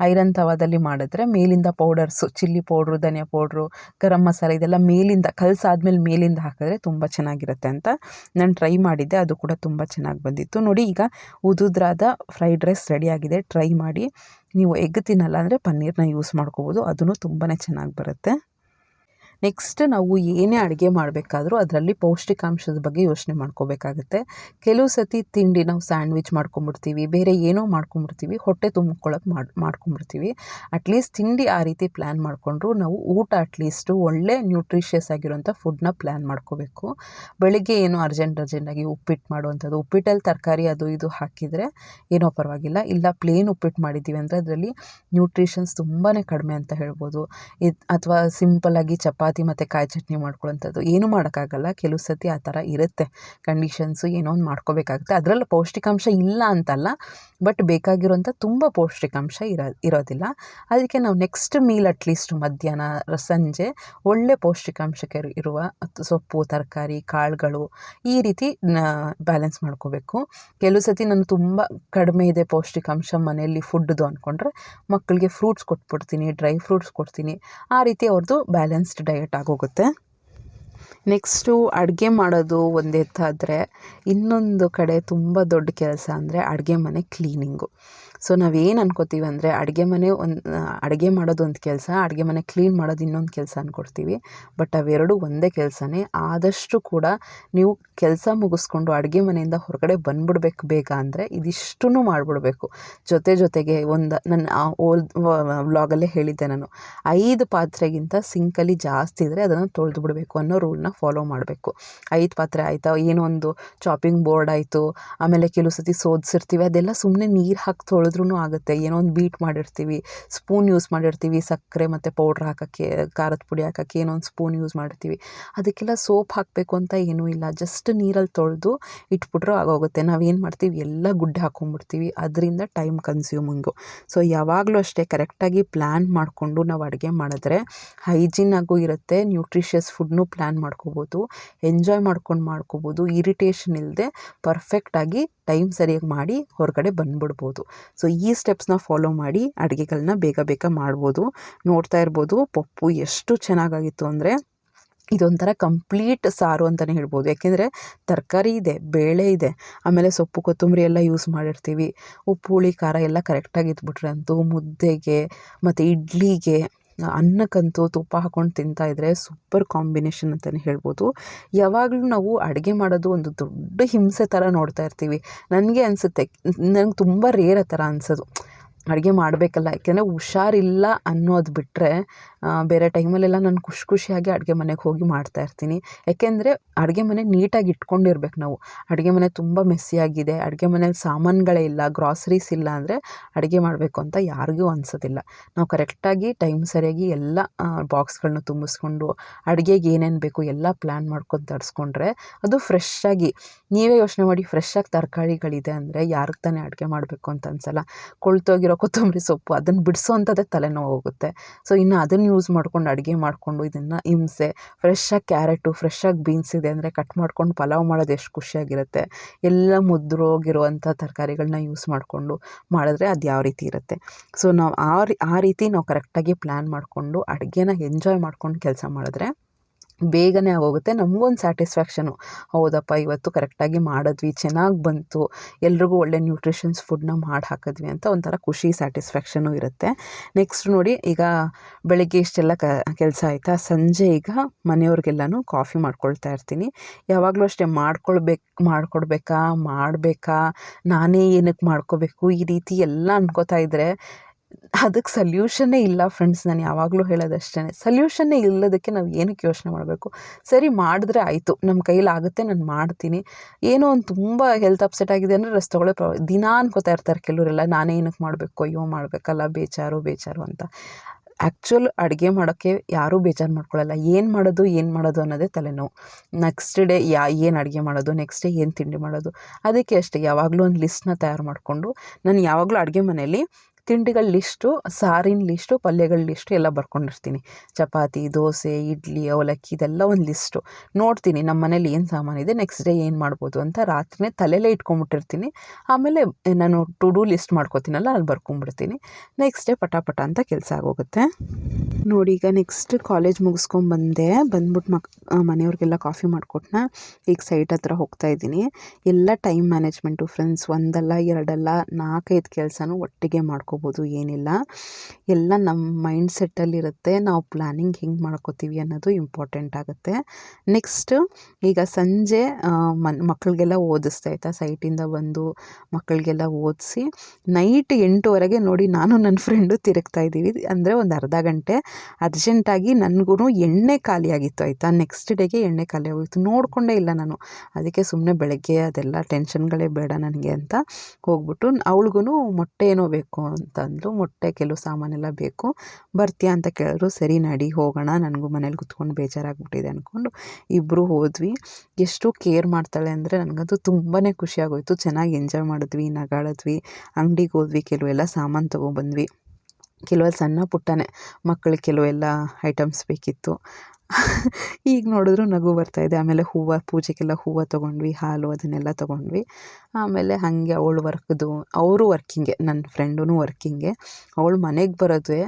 ಐರನ್ ತವಾದಲ್ಲಿ ಮಾಡಿದ್ರೆ ಮೇಲಿಂದ ಪೌಡರ್ಸು, ಚಿಲ್ಲಿ ಪೌಡ್ರು, ಧನಿಯಾ ಪೌಡ್ರು, ಗರಂ ಮಸಾಲೆ ಇದೆಲ್ಲ ಮೇಲಿಂದ, ಕಲಸಾದ್ಮೇಲೆ ಮೇಲಿಂದ ಹಾಕಿದ್ರೆ ತುಂಬ ಚೆನ್ನಾಗಿರುತ್ತೆ ಅಂತ ನಾನು ಟ್ರೈ ಮಾಡಿದ್ದೆ, ಅದು ಕೂಡ ತುಂಬ ಚೆನ್ನಾಗಿ ಬಂದಿತ್ತು. ನೋಡಿ, ಈಗ ಉದುದ್ರಾದ ಫ್ರೈಡ್ ರೈಸ್ ರೆಡಿಯಾಗಿದೆ ಟ್ರೈ ಮಾಡಿ. ನೀವು ಎಗ್ ತಿನ್ನಲ್ಲ ಅಂದರೆ ಪನ್ನೀರನ್ನ ಯೂಸ್ ಮಾಡ್ಕೋಬೋದು ಅದೂ ತುಂಬಾ ಚೆನ್ನಾಗಿ ಬರುತ್ತೆ. ನೆಕ್ಸ್ಟ್ ನಾವು ಏನೇ ಅಡುಗೆ ಮಾಡಬೇಕಾದ್ರೂ ಅದರಲ್ಲಿ ಪೌಷ್ಟಿಕಾಂಶದ ಬಗ್ಗೆ ಯೋಚನೆ ಮಾಡ್ಕೋಬೇಕಾಗುತ್ತೆ. ಕೆಲವು ಸತಿ ತಿಂಡಿ ನಾವು ಸ್ಯಾಂಡ್ವಿಚ್ ಮಾಡ್ಕೊಂಬಿಡ್ತೀವಿ, ಬೇರೆ ಏನೋ ಮಾಡ್ಕೊಂಬಿಡ್ತೀವಿ, ಹೊಟ್ಟೆ ತುಂಬ್ಕೊಳ್ಳೋಕೆ ಮಾಡಿ, ಮಾಡ್ಕೊಂಬಿಡ್ತೀವಿ. ಅಟ್ಲೀಸ್ಟ್ ತಿಂಡಿ ಆ ರೀತಿ ಪ್ಲ್ಯಾನ್ ಮಾಡಿಕೊಂಡ್ರು ನಾವು ಊಟ ಅಟ್ಲೀಸ್ಟು ಒಳ್ಳೆ ನ್ಯೂಟ್ರಿಷಿಯಸ್ ಆಗಿರೋಂಥ ಫುಡ್ನ ಪ್ಲ್ಯಾನ್ ಮಾಡ್ಕೋಬೇಕು. ಬೆಳಿಗ್ಗೆ ಏನೋ ಅರ್ಜೆಂಟ್ ಅರ್ಜೆಂಟಾಗಿ ಉಪ್ಪಿಟ್ಟು ಮಾಡುವಂಥದ್ದು ಉಪ್ಪಿಟ್ಟಲ್ಲಿ ತರಕಾರಿ ಅದು ಇದು ಹಾಕಿದರೆ ಏನೋ ಪರವಾಗಿಲ್ಲ. ಇಲ್ಲ ಪ್ಲೇನ್ ಉಪ್ಪಿಟ್ಟು ಮಾಡಿದ್ದೀವಿ ಅಂದರೆ ಅದರಲ್ಲಿ ನ್ಯೂಟ್ರಿಷನ್ಸ್ ತುಂಬಾ ಕಡಿಮೆ ಅಂತ ಹೇಳ್ಬೋದು. ಇದು, ಅಥವಾ ಸಿಂಪಲ್ಲಾಗಿ ಚಪಾತಿ ಚಪಾತಿ ಮತ್ತು ಕಾಯಿ ಚಟ್ನಿ ಮಾಡ್ಕೊಳ್ಳೋಂಥದ್ದು ಏನೂ ಮಾಡೋಕ್ಕಾಗಲ್ಲ. ಕೆಲವು ಸತಿ ಆ ಥರ ಇರುತ್ತೆ. ಕಂಡೀಷನ್ಸು ಏನೋ ಒಂದು ಮಾಡ್ಕೋಬೇಕಾಗುತ್ತೆ. ಅದರಲ್ಲಿ ಪೌಷ್ಟಿಕಾಂಶ ಇಲ್ಲ ಅಂತಲ್ಲ, ಬಟ್ ಬೇಕಾಗಿರೋಂಥ ತುಂಬ ಪೌಷ್ಟಿಕಾಂಶ ಇರೋ, ಇರೋದಿಲ್ಲ. ಅದಕ್ಕೆ ನಾವು ನೆಕ್ಸ್ಟ್ ಮೀಲ್ ಅಟ್ಲೀಸ್ಟ್ ಮಧ್ಯಾಹ್ನ ಸಂಜೆ ಒಳ್ಳೆ ಪೌಷ್ಟಿಕಾಂಶಕ್ಕೆ ಇರುವ ಸೊಪ್ಪು, ತರಕಾರಿ, ಕಾಳುಗಳು ಈ ರೀತಿ ಬ್ಯಾಲೆನ್ಸ್ ಮಾಡ್ಕೋಬೇಕು. ಕೆಲವು ಸತಿ ನಾನು ತುಂಬ ಕಡಿಮೆ ಇದೆ ಪೌಷ್ಟಿಕಾಂಶ ಮನೆಯಲ್ಲಿ ಫುಡ್ದು ಅಂದ್ಕೊಂಡ್ರೆ ಮಕ್ಕಳಿಗೆ ಫ್ರೂಟ್ಸ್ ಕೊಟ್ಬಿಡ್ತೀನಿ, ಡ್ರೈ ಫ್ರೂಟ್ಸ್ ಕೊಡ್ತೀನಿ. ಆ ರೀತಿ ಅವ್ರದ್ದು ಬ್ಯಾಲೆನ್ಸ್ಡ್ ಡಯಟ್ ಆಗೋಗುತ್ತೆ. ನೆಕ್ಸ್ಟು ಅಡುಗೆ ಮಾಡೋದು ಒಂದು ಎತ್ತಾದರೆ ಇನ್ನೊಂದು ಕಡೆ ತುಂಬ ದೊಡ್ಡ ಕೆಲಸ ಅಂದರೆ ಅಡುಗೆ ಮನೆ ಕ್ಲೀನಿಂಗು ಸೊ ನಾವೇನು ಅನ್ಕೋತೀವಿ ಅಂದರೆ ಅಡುಗೆ ಮನೆ ಒಂದು ಅಡುಗೆ ಮಾಡೋದು ಒಂದು ಕೆಲಸ, ಅಡುಗೆ ಮನೆ ಕ್ಲೀನ್ ಮಾಡೋದು ಇನ್ನೊಂದು ಕೆಲಸ ಅಂದ್ಕೊಡ್ತೀವಿ ಬಟ್ ಅವೆರಡು ಒಂದೇ ಕೆಲಸನೇ. ಆದಷ್ಟು ಕೂಡ ನೀವು ಕೆಲಸ ಮುಗಿಸ್ಕೊಂಡು ಅಡುಗೆ ಮನೆಯಿಂದ ಹೊರಗಡೆ ಬಂದ್ಬಿಡ್ಬೇಕು ಬೇಗ ಅಂದರೆ ಇದಿಷ್ಟೂ ಮಾಡಿಬಿಡ್ಬೇಕು. ಜೊತೆ ಜೊತೆಗೆ ಒಂದು ನನ್ನ ಓಲ್ ವ್ಲಾಗಲ್ಲೇ ಹೇಳಿದ್ದೆ ನಾನು. ಐದು ಪಾತ್ರೆಗಿಂತ ಸಿಂಕಲ್ಲಿ ಜಾಸ್ತಿ ಇದ್ದರೆ ಅದನ್ನು ತೊಳೆದು ಬಿಡಬೇಕು ಅನ್ನೋ ರೂಲ್ನ ಫಾಲೋ ಮಾಡಬೇಕು. ಐದು ಪಾತ್ರೆ ಆಯಿತಾ? ಏನೋ ಒಂದು ಚಾಪಿಂಗ್ ಬೋರ್ಡ್ ಆಯಿತು. ಆಮೇಲೆ ಕೆಲವು ಸತಿ ಸೋದಿಸಿರ್ತೀವಿ. ಅದೆಲ್ಲ ಸುಮ್ಮನೆ ನೀರು ಹಾಕಿ ತೊಳೆದ್ರೂ ಆಗುತ್ತೆ. ಏನೋ ಒಂದು ಬೀಟ್ ಮಾಡಿರ್ತೀವಿ ಸ್ಪೂನ್ ಯೂಸ್ ಮಾಡಿರ್ತೀವಿ, ಸಕ್ಕರೆ ಮತ್ತು ಪೌಡ್ರ್ ಹಾಕೋಕ್ಕೆ, ಖಾರದ ಪುಡಿ ಹಾಕೋಕ್ಕೆ ಏನೋ ಒಂದು ಸ್ಪೂನ್ ಯೂಸ್ ಮಾಡಿರ್ತೀವಿ. ಅದಕ್ಕೆಲ್ಲ ಸೋಪ್ ಹಾಕಬೇಕು ಅಂತ ಏನೂ ಇಲ್ಲ. ಜಸ್ಟ್ ನೀರಲ್ಲಿ ತೊಳೆದು ಇಟ್ಬಿಟ್ರೂ ಆಗೋಗುತ್ತೆ. ನಾವೇನು ಮಾಡ್ತೀವಿ? ಎಲ್ಲ ಗುಡ್ಡೆ ಹಾಕೊಂಡ್ಬಿಡ್ತೀವಿ. ಅದರಿಂದ ಟೈಮ್ ಕನ್ಸ್ಯೂಮಿಂಗು ಸೊ ಯಾವಾಗಲೂ ಅಷ್ಟೇ ಕರೆಕ್ಟಾಗಿ ಪ್ಲ್ಯಾನ್ ಮಾಡಿಕೊಂಡು ನಾವು ಅಡುಗೆ ಮಾಡಿದ್ರೆ ಹೈಜೀನ್ ಆಗು ಇರುತ್ತೆ. ನ್ಯೂಟ್ರಿಷಿಯಸ್ ಫುಡ್ನು ಪ್ಲ್ಯಾನ್ ಮಾಡ್ಕೋಬೋದು. ಎಂಜಾಯ್ ಮಾಡ್ಕೊಂಡು ಮಾಡ್ಕೋಬೋದು. ಇರಿಟೇಷನ್ ಇಲ್ಲದೆ ಪರ್ಫೆಕ್ಟಾಗಿ ಟೈಮ್ ಸರಿಯಾಗಿ ಮಾಡಿ ಹೊರಗಡೆ ಬಂದ್ಬಿಡ್ಬೋದು. ಸೊ ಈ ಸ್ಟೆಪ್ಸ್ನ ಫಾಲೋ ಮಾಡಿ ಅಡುಗೆಗಳನ್ನ ಬೇಗ ಬೇಗ ಮಾಡ್ಬೋದು. ನೋಡ್ತಾ ಇರ್ಬೋದು, ಪಪ್ಪು ಎಷ್ಟು ಚೆನ್ನಾಗಾಗಿತ್ತು ಅಂದರೆ ಇದೊಂಥರ ಕಂಪ್ಲೀಟ್ ಸಾರು ಅಂತಲೇ ಹೇಳ್ಬೋದು. ಯಾಕೆಂದರೆ ತರಕಾರಿ ಇದೆ, ಬೇಳೆ ಇದೆ, ಆಮೇಲೆ ಸೊಪ್ಪು, ಕೊತ್ತಂಬರಿ ಎಲ್ಲ ಯೂಸ್ ಮಾಡಿರ್ತೀವಿ. ಉಪ್ಪು, ಹುಳಿ, ಖಾರ ಎಲ್ಲ ಕರೆಕ್ಟಾಗಿ ಇದ್ಬಿಟ್ರೆ ಅಂತೂ ಮುದ್ದೆಗೆ ಮತ್ತು ಇಡ್ಲಿಗೆ ಅನ್ನಕ್ಕಂತೂ ತುಪ್ಪ ಹಾಕ್ಕೊಂಡು ತಿಂತಾಯಿದ್ರೆ ಸೂಪರ್ ಕಾಂಬಿನೇಷನ್ ಅಂತಲೇ ಹೇಳ್ಬೋದು. ಯಾವಾಗಲೂ ನಾವು ಅಡುಗೆ ಮಾಡೋದು ಒಂದು ದೊಡ್ಡ ಹಿಂಸೆ ಥರ ನೋಡ್ತಾ ಇರ್ತೀವಿ. ನನಗೆ ಅನಿಸುತ್ತೆ ನನಗೆ ತುಂಬ ರೇರ್ ಥರ ಅನಿಸೋದು. ಅಡುಗೆ ಮಾಡಬೇಕಲ್ಲ, ಯಾಕೆಂದರೆ ಹುಷಾರಿಲ್ಲ ಅನ್ನೋದು ಬಿಟ್ಟರೆ ಬೇರೆ ಟೈಮಲ್ಲೆಲ್ಲ ನಾನು ಖುಷಿ ಖುಷಿಯಾಗಿ ಅಡುಗೆ ಮನೆಗೆ ಹೋಗಿ ಮಾಡ್ತಾಯಿರ್ತೀನಿ ಯಾಕೆಂದರೆ ಅಡುಗೆ ಮನೆ ನೀಟಾಗಿ ಇಟ್ಕೊಂಡಿರ್ಬೇಕು ನಾವು. ಅಡುಗೆ ಮನೆ ತುಂಬ ಮೆಸ್ಸಿಯಾಗಿದೆ. ಅಡುಗೆ ಮನೇಲಿ ಸಾಮಾನುಗಳೇ ಇಲ್ಲ, ಗ್ರಾಸರೀಸ್ ಇಲ್ಲ ಅಂದರೆ ಅಡುಗೆ ಮಾಡಬೇಕು ಅಂತ ಯಾರಿಗೂ ಅನಿಸೋದಿಲ್ಲ. ನಾವು ಕರೆಕ್ಟಾಗಿ ಟೈಮ್ ಸರಿಯಾಗಿ ಎಲ್ಲ ಬಾಕ್ಸ್ಗಳನ್ನ ತುಂಬಿಸ್ಕೊಂಡು ಅಡುಗೆಗೆ ಏನೇನು ಬೇಕು ಎಲ್ಲ ಪ್ಲ್ಯಾನ್ ಮಾಡ್ಕೊಂಡು ತರಿಸ್ಕೊಂಡ್ರೆ ಅದು ಫ್ರೆಶ್ಶಾಗಿ, ನೀವೇ ಯೋಚನೆ ಮಾಡಿ ಫ್ರೆಶ್ಶಾಗಿ ತರಕಾರಿಗಳಿದೆ ಅಂದರೆ ಯಾರಿಗೆ ತಾನೇ ಅಡುಗೆ ಮಾಡಬೇಕು ಅಂತ ಅನ್ಸಲ್ಲ. ಕೊಳ್ತೋಗಿರೋ ಕೊತ್ತಂಬರಿ ಸೊಪ್ಪು ಅದನ್ನು ಬಿಡಿಸೋ ಅಂಥದ್ದೇ ತಲೆನೋವು ಹೋಗುತ್ತೆ. ಸೊ ಇನ್ನು ಅದನ್ನು ಯೂಸ್ ಮಾಡ್ಕೊಂಡು ಅಡುಗೆ ಮಾಡಿಕೊಂಡು ಇದನ್ನು ಹಿಂಸೆ ಫ್ರೆಶ್ಶಾಗಿ ಕ್ಯಾರೆಟು ಫ್ರೆಶ್ಶಾಗಿ ಬೀನ್ಸ್ ಇದೆ ಅಂದರೆ ಕಟ್ ಮಾಡ್ಕೊಂಡು ಪಲಾವ್ ಮಾಡೋದು ಎಷ್ಟು ಖುಷಿಯಾಗಿರುತ್ತೆ. ಎಲ್ಲ ಮುದ್ರೋಗಿರುವಂಥ ತರಕಾರಿಗಳನ್ನ ಯೂಸ್ ಮಾಡಿಕೊಂಡು ಮಾಡಿದ್ರೆ ಅದು ಯಾವ ರೀತಿ ಇರುತ್ತೆ. ಸೊ ನಾವು ಆ ಆ ರೀತಿ ನಾವು ಕರೆಕ್ಟಾಗಿ ಪ್ಲ್ಯಾನ್ ಮಾಡಿಕೊಂಡು ಅಡುಗೆನ ಎಂಜಾಯ್ ಮಾಡ್ಕೊಂಡು ಕೆಲಸ ಮಾಡಿದ್ರೆ ಬೇಗನೆ ಆಗೋಗುತ್ತೆ. ನಮಗೊಂದು ಸ್ಯಾಟಿಸ್ಫ್ಯಾಕ್ಷನು, ಹೌದಪ್ಪ ಇವತ್ತು ಕರೆಕ್ಟಾಗಿ ಮಾಡಿದ್ವಿ, ಚೆನ್ನಾಗಿ ಬಂತು, ಎಲ್ರಿಗೂ ಒಳ್ಳೆ ನ್ಯೂಟ್ರಿಷನ್ಸ್ ಫುಡ್ನ ಮಾಡಿ ಹಾಕಿದ್ವಿ ಅಂತ ಒಂಥರ ಖುಷಿ, ಸ್ಯಾಟಿಸ್ಫ್ಯಾಕ್ಷನು ಇರುತ್ತೆ. ನೆಕ್ಸ್ಟ್ ನೋಡಿ, ಈಗ ಬೆಳಗ್ಗೆ ಇಷ್ಟೆಲ್ಲ ಕ, ಕೆಲಸ ಆಯಿತಾ? ಸಂಜೆ ಈಗ ಮನೆಯವ್ರಿಗೆಲ್ಲನೂ ಕಾಫಿ ಮಾಡ್ಕೊಳ್ತಾ ಇರ್ತೀನಿ. ಯಾವಾಗಲೂ ಅಷ್ಟೇ ಮಾಡ್ಕೊಳ್ಬೇಕು, ಮಾಡ್ಕೊಡ್ಬೇಕಾ, ಮಾಡಬೇಕಾ, ನಾನೇ ಏನಕ್ಕೆ ಮಾಡ್ಕೋಬೇಕು, ಈ ರೀತಿ ಎಲ್ಲ ಅನ್ಕೋತಾ ಇದ್ದರೆ ಅದಕ್ಕೆ ಸಲ್ಯೂಷನ್ನೇ ಇಲ್ಲ ಫ್ರೆಂಡ್ಸ್ ನಾನು ಯಾವಾಗಲೂ ಹೇಳೋದಷ್ಟೇ ಸಲ್ಯೂಷನ್ನೇ ಇಲ್ಲದಕ್ಕೆ ನಾವು ಏನಕ್ಕೆ ಯೋಚನೆ ಮಾಡಬೇಕು? ಸರಿ, ಮಾಡಿದ್ರೆ ಆಯಿತು. ನಮ್ಮ ಕೈಲಾಗುತ್ತೆ ನಾನು ಮಾಡ್ತೀನಿ. ಏನೋ ಒಂದು ತುಂಬ ಹೆಲ್ತ್ ಅಪ್ಸೆಟ್ ಆಗಿದೆ ಅಂದರೆ ರಸ್ತೆಗಳೇ ಪ್ರಾ ದಿನ ಅನ್ಕೋತಾ ಇರ್ತಾರೆ ಕೆಲವರೆಲ್ಲ, ನಾನೇ ಏನಕ್ಕೆ ಮಾಡಬೇಕು? ಅಯ್ಯೋ, ಮಾಡಬೇಕಲ್ಲ, ಬೇಜಾರು ಬೇಜಾರು ಅಂತ. ಆ್ಯಕ್ಚುಲ್ ಅಡುಗೆ ಮಾಡೋಕ್ಕೆ ಯಾರೂ ಬೇಜಾರು ಮಾಡ್ಕೊಳ್ಳಲ್ಲ ಏನು ಮಾಡೋದು ಏನು ಮಾಡೋದು ಅನ್ನೋದೇ ತಲೆನೋವು. ನೆಕ್ಸ್ಟ್ ಡೇ ಯಾ, ಏನು ಅಡುಗೆ ಮಾಡೋದು ನೆಕ್ಸ್ಟ್ ಡೇ ಏನು ತಿಂಡಿ ಮಾಡೋದು? ಅದಕ್ಕೆ ಅಷ್ಟೇ. ಯಾವಾಗಲೂ ಒಂದು ಲಿಸ್ಟ್ನ ತಯಾರು ಮಾಡಿಕೊಂಡು, ನಾನು ಯಾವಾಗಲೂ ಅಡುಗೆ ಮನೆಯಲ್ಲಿ ತಿಂಡಿಗಳ ಲಿಸ್ಟು, ಸಾರಿನ ಲಿಸ್ಟು, ಪಲ್ಯಗಳ ಲಿಸ್ಟು ಎಲ್ಲ ಬರ್ಕೊಂಡಿರ್ತೀನಿ. ಚಪಾತಿ, ದೋಸೆ, ಇಡ್ಲಿ, ಅವಲಕ್ಕಿ ಇದೆಲ್ಲ ಒಂದು ಲಿಸ್ಟು. ನೋಡ್ತೀನಿ ನಮ್ಮ ಮನೇಲಿ ಏನು ಸಾಮಾನಿದೆ ನೆಕ್ಸ್ಟ್ ಡೇ ಏನು ಮಾಡ್ಬೋದು ಅಂತ ರಾತ್ರಿನೇ ತಲೆಲೇ ಇಟ್ಕೊಂಬಿಟ್ಟಿರ್ತೀನಿ ಆಮೇಲೆ ನಾನು ಟು ಡೂ ಲಿಸ್ಟ್ ಮಾಡ್ಕೋತೀನಲ್ಲ ಅಲ್ಲಿ ಬರ್ಕೊಂಬಿಡ್ತೀನಿ ನೆಕ್ಸ್ಟ್ ಡೇ ಪಟಾಪಟ ಪಟ ಅಂತ ಕೆಲಸ ಆಗೋಗುತ್ತೆ. ನೋಡಿ, ಈಗ ನೆಕ್ಸ್ಟ್ ಕಾಲೇಜ್ ಮುಗಿಸ್ಕೊಂಬಂದೆ ಬಂದ್ಬಿಟ್ಟು ಮಕ್ ಮನೆಯವ್ರಿಗೆಲ್ಲ ಕಾಫಿ ಮಾಡಿಕೊಟ್ನ. ಈಗ ಸೈಟ್ ಹತ್ರ ಹೋಗ್ತಾ ಇದ್ದೀನಿ. ಎಲ್ಲ ಟೈಮ್ ಮ್ಯಾನೇಜ್ಮೆಂಟು ಫ್ರೆಂಡ್ಸ್ ಒಂದಲ್ಲ, ಎರಡಲ್ಲ, ನಾಲ್ಕೈದು ಕೆಲಸನೂ ಒಟ್ಟಿಗೆ ಮಾಡ್ಕೋಬೋದು ಏನಿಲ್ಲ. ಎಲ್ಲ ನಮ್ಮ ಮೈಂಡ್ ಸೆಟ್ಟಲ್ಲಿರುತ್ತೆ ನಾವು ಪ್ಲ್ಯಾನಿಂಗ್ ಹೆಂಗೆ ಮಾಡ್ಕೋತೀವಿ ಅನ್ನೋದು ಇಂಪಾರ್ಟೆಂಟ್ ಆಗುತ್ತೆ. ನೆಕ್ಸ್ಟ್ ಈಗ ಸಂಜೆ ಮನ್ ಮಕ್ಕಳಿಗೆಲ್ಲ ಓದಿಸ್ತಾ ಆಯಿತಾ ಸೈಟಿಂದ ಬಂದು ಮಕ್ಕಳಿಗೆಲ್ಲ ಓದಿಸಿ ನೈಟ್ ಎಂಟುವರೆಗೆ ನೋಡಿ ನಾನು ನನ್ನ ಫ್ರೆಂಡು ತಿರುಗ್ತಾ ಇದ್ದೀವಿ. ಅಂದರೆ ಒಂದು ಅರ್ಧ ಗಂಟೆ. ಅರ್ಜೆಂಟಾಗಿ ನನಗೂ ಎಣ್ಣೆ ಖಾಲಿಯಾಗಿತ್ತು ಆಯಿತಾ? ನೆಕ್ಸ್ಟ್ ಡೇಗೆ ಎಣ್ಣೆ ಖಾಲಿ ಆಗೋಯಿತು. ನೋಡಿಕೊಂಡೇ ಇಲ್ಲ ನಾನು. ಅದಕ್ಕೆ ಸುಮ್ಮನೆ ಬೆಳಗ್ಗೆ ಅದೆಲ್ಲ ಟೆನ್ಷನ್ಗಳೇ ಬೇಡ ನನಗೆ ಅಂತ ಹೋಗ್ಬಿಟ್ಟು ಅವಳಿಗೂ ಮೊಟ್ಟೆ ಏನೋ ಬೇಕು ಅಂತಂದ್ಲು ಮೊಟ್ಟೆ ಕೆಲವು ಸಾಮಾನೆಲ್ಲ ಬೇಕು. ಬರ್ತೀಯಾ ಅಂತ ಕೇಳಿದ್ರು, ಸರಿ ನಡಿ, ಹೋಗೋಣ. ನನಗೂ ಮನೇಲಿ ಕುತ್ಕೊಂಡು ಬೇಜಾರಾಗ್ಬಿಟ್ಟಿದೆ ಅಂದ್ಕೊಂಡು ಇಬ್ಬರು ಹೋದ್ವಿ. ಎಷ್ಟು ಕೇರ್ ಮಾಡ್ತಾಳೆ ಅಂದರೆ ನನಗಂತೂ ತುಂಬಾ ಖುಷಿಯಾಗೋಯಿತು. ಚೆನ್ನಾಗಿ ಎಂಜಾಯ್ ಮಾಡಿದ್ವಿ, ನಗಾಡಿದ್ವಿ, ಅಂಗಡಿಗೆ ಹೋದ್ವಿ, ಕೆಲವೆಲ್ಲ ಸಾಮಾನು ತೊಗೊಂಡ್ಬಂದ್ವಿ. ಕೆಲವಲ್ಲಿ ಸಣ್ಣ ಪುಟ್ಟನೇ ಮಕ್ಕಳಿಗೆ ಕೆಲವೆಲ್ಲ ಐಟಮ್ಸ್ ಬೇಕಿತ್ತು. ಈಗ ನೋಡಿದ್ರು ನಗು ಬರ್ತಾಯಿದೆ ಆಮೇಲೆ ಹೂವು, ಪೂಜೆಗೆಲ್ಲ ಹೂವು ತೊಗೊಂಡ್ವಿ, ಹಾಲು ಅದನ್ನೆಲ್ಲ ತೊಗೊಂಡ್ವಿ. ಆಮೇಲೆ ಹಾಗೆ ಅವಳು ವರ್ಕ್ದು ಅವರು ವರ್ಕಿಂಗೆ ನನ್ನ ಫ್ರೆಂಡೂ ವರ್ಕಿಂಗೆ ಅವಳು ಮನೆಗೆ ಬರೋದೇ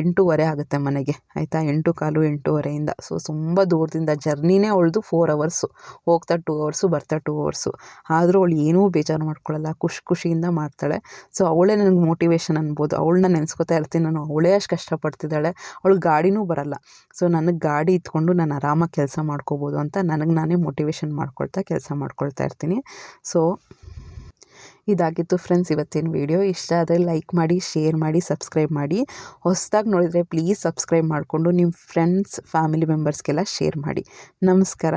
ಎಂಟೂವರೆ ಆಗುತ್ತೆ ಮನೆಗೆ, ಆಯಿತಾ? ಎಂಟು ಕಾಲು ಎಂಟೂವರೆಯಿಂದ. ಸೊ ತುಂಬ ದೂರದಿಂದ ಜರ್ನಿನೇ ಅವಳದು ಫೋರ್ ಅವರ್ಸು ಹೋಗ್ತಾ ಟೂ ಅವರ್ಸು ಬರ್ತಾ ಟೂ ಅವರ್ಸು ಆದರೂ ಅವಳು ಏನೂ ಬೇಜಾರು ಮಾಡ್ಕೊಳ್ಳಲ್ಲ, ಖುಷಿ ಖುಷಿಯಿಂದ ಮಾಡ್ತಾಳೆ. ಸೊ ಅವಳೇ ನನಗೆ ಮೋಟಿವೇಶನ್ ಅನ್ಬೋದು. ಅವಳನ್ನ ನೆನೆಸ್ಕೊತಾ ಇರ್ತೀನಿ ನಾನು. ಅವಳೇ ಅಷ್ಟು ಕಷ್ಟಪಡ್ತಿದ್ದಾಳೆ. ಅವಳು ಗಾಡಿನೂ ಬರಲ್ಲ. ಸೊ ನನಗೆ ಗಾಡಿ ಇತ್ಕೊಂಡು ನಾನು ಆರಾಮಾಗಿ ಕೆಲಸ ಮಾಡ್ಕೋಬೋದು ಅಂತ ನನಗೆ ನಾನೇ ಮೋಟಿವೇಶನ್ ಮಾಡ್ಕೊಳ್ತಾ ಕೆಲಸ ಮಾಡ್ಕೊಳ್ತಾ ಇರ್ತೀನಿ. ಸೊ ಇದಾಗಿತ್ತು ಫ್ರೆಂಡ್ಸ್ ಇವತ್ತಿನ ವಿಡಿಯೋ ಇಷ್ಟ ಆದರೆ ಲೈಕ್ ಮಾಡಿ ಶೇರ್ ಮಾಡಿ ಸಬ್ಸ್ಕ್ರೈಬ್ ಮಾಡಿ. ಹೊಸದಾಗಿ ನೋಡಿದರೆ ಪ್ಲೀಸ್ ಸಬ್ಸ್ಕ್ರೈಬ್ ಮಾಡಿಕೊಂಡು ನಿಮ್ಮ ಫ್ರೆಂಡ್ಸ್ ಫ್ಯಾಮಿಲಿ ಮೆಂಬರ್ಸ್ಗೆಲ್ಲ ಶೇರ್ ಮಾಡಿ. ನಮಸ್ಕಾರ.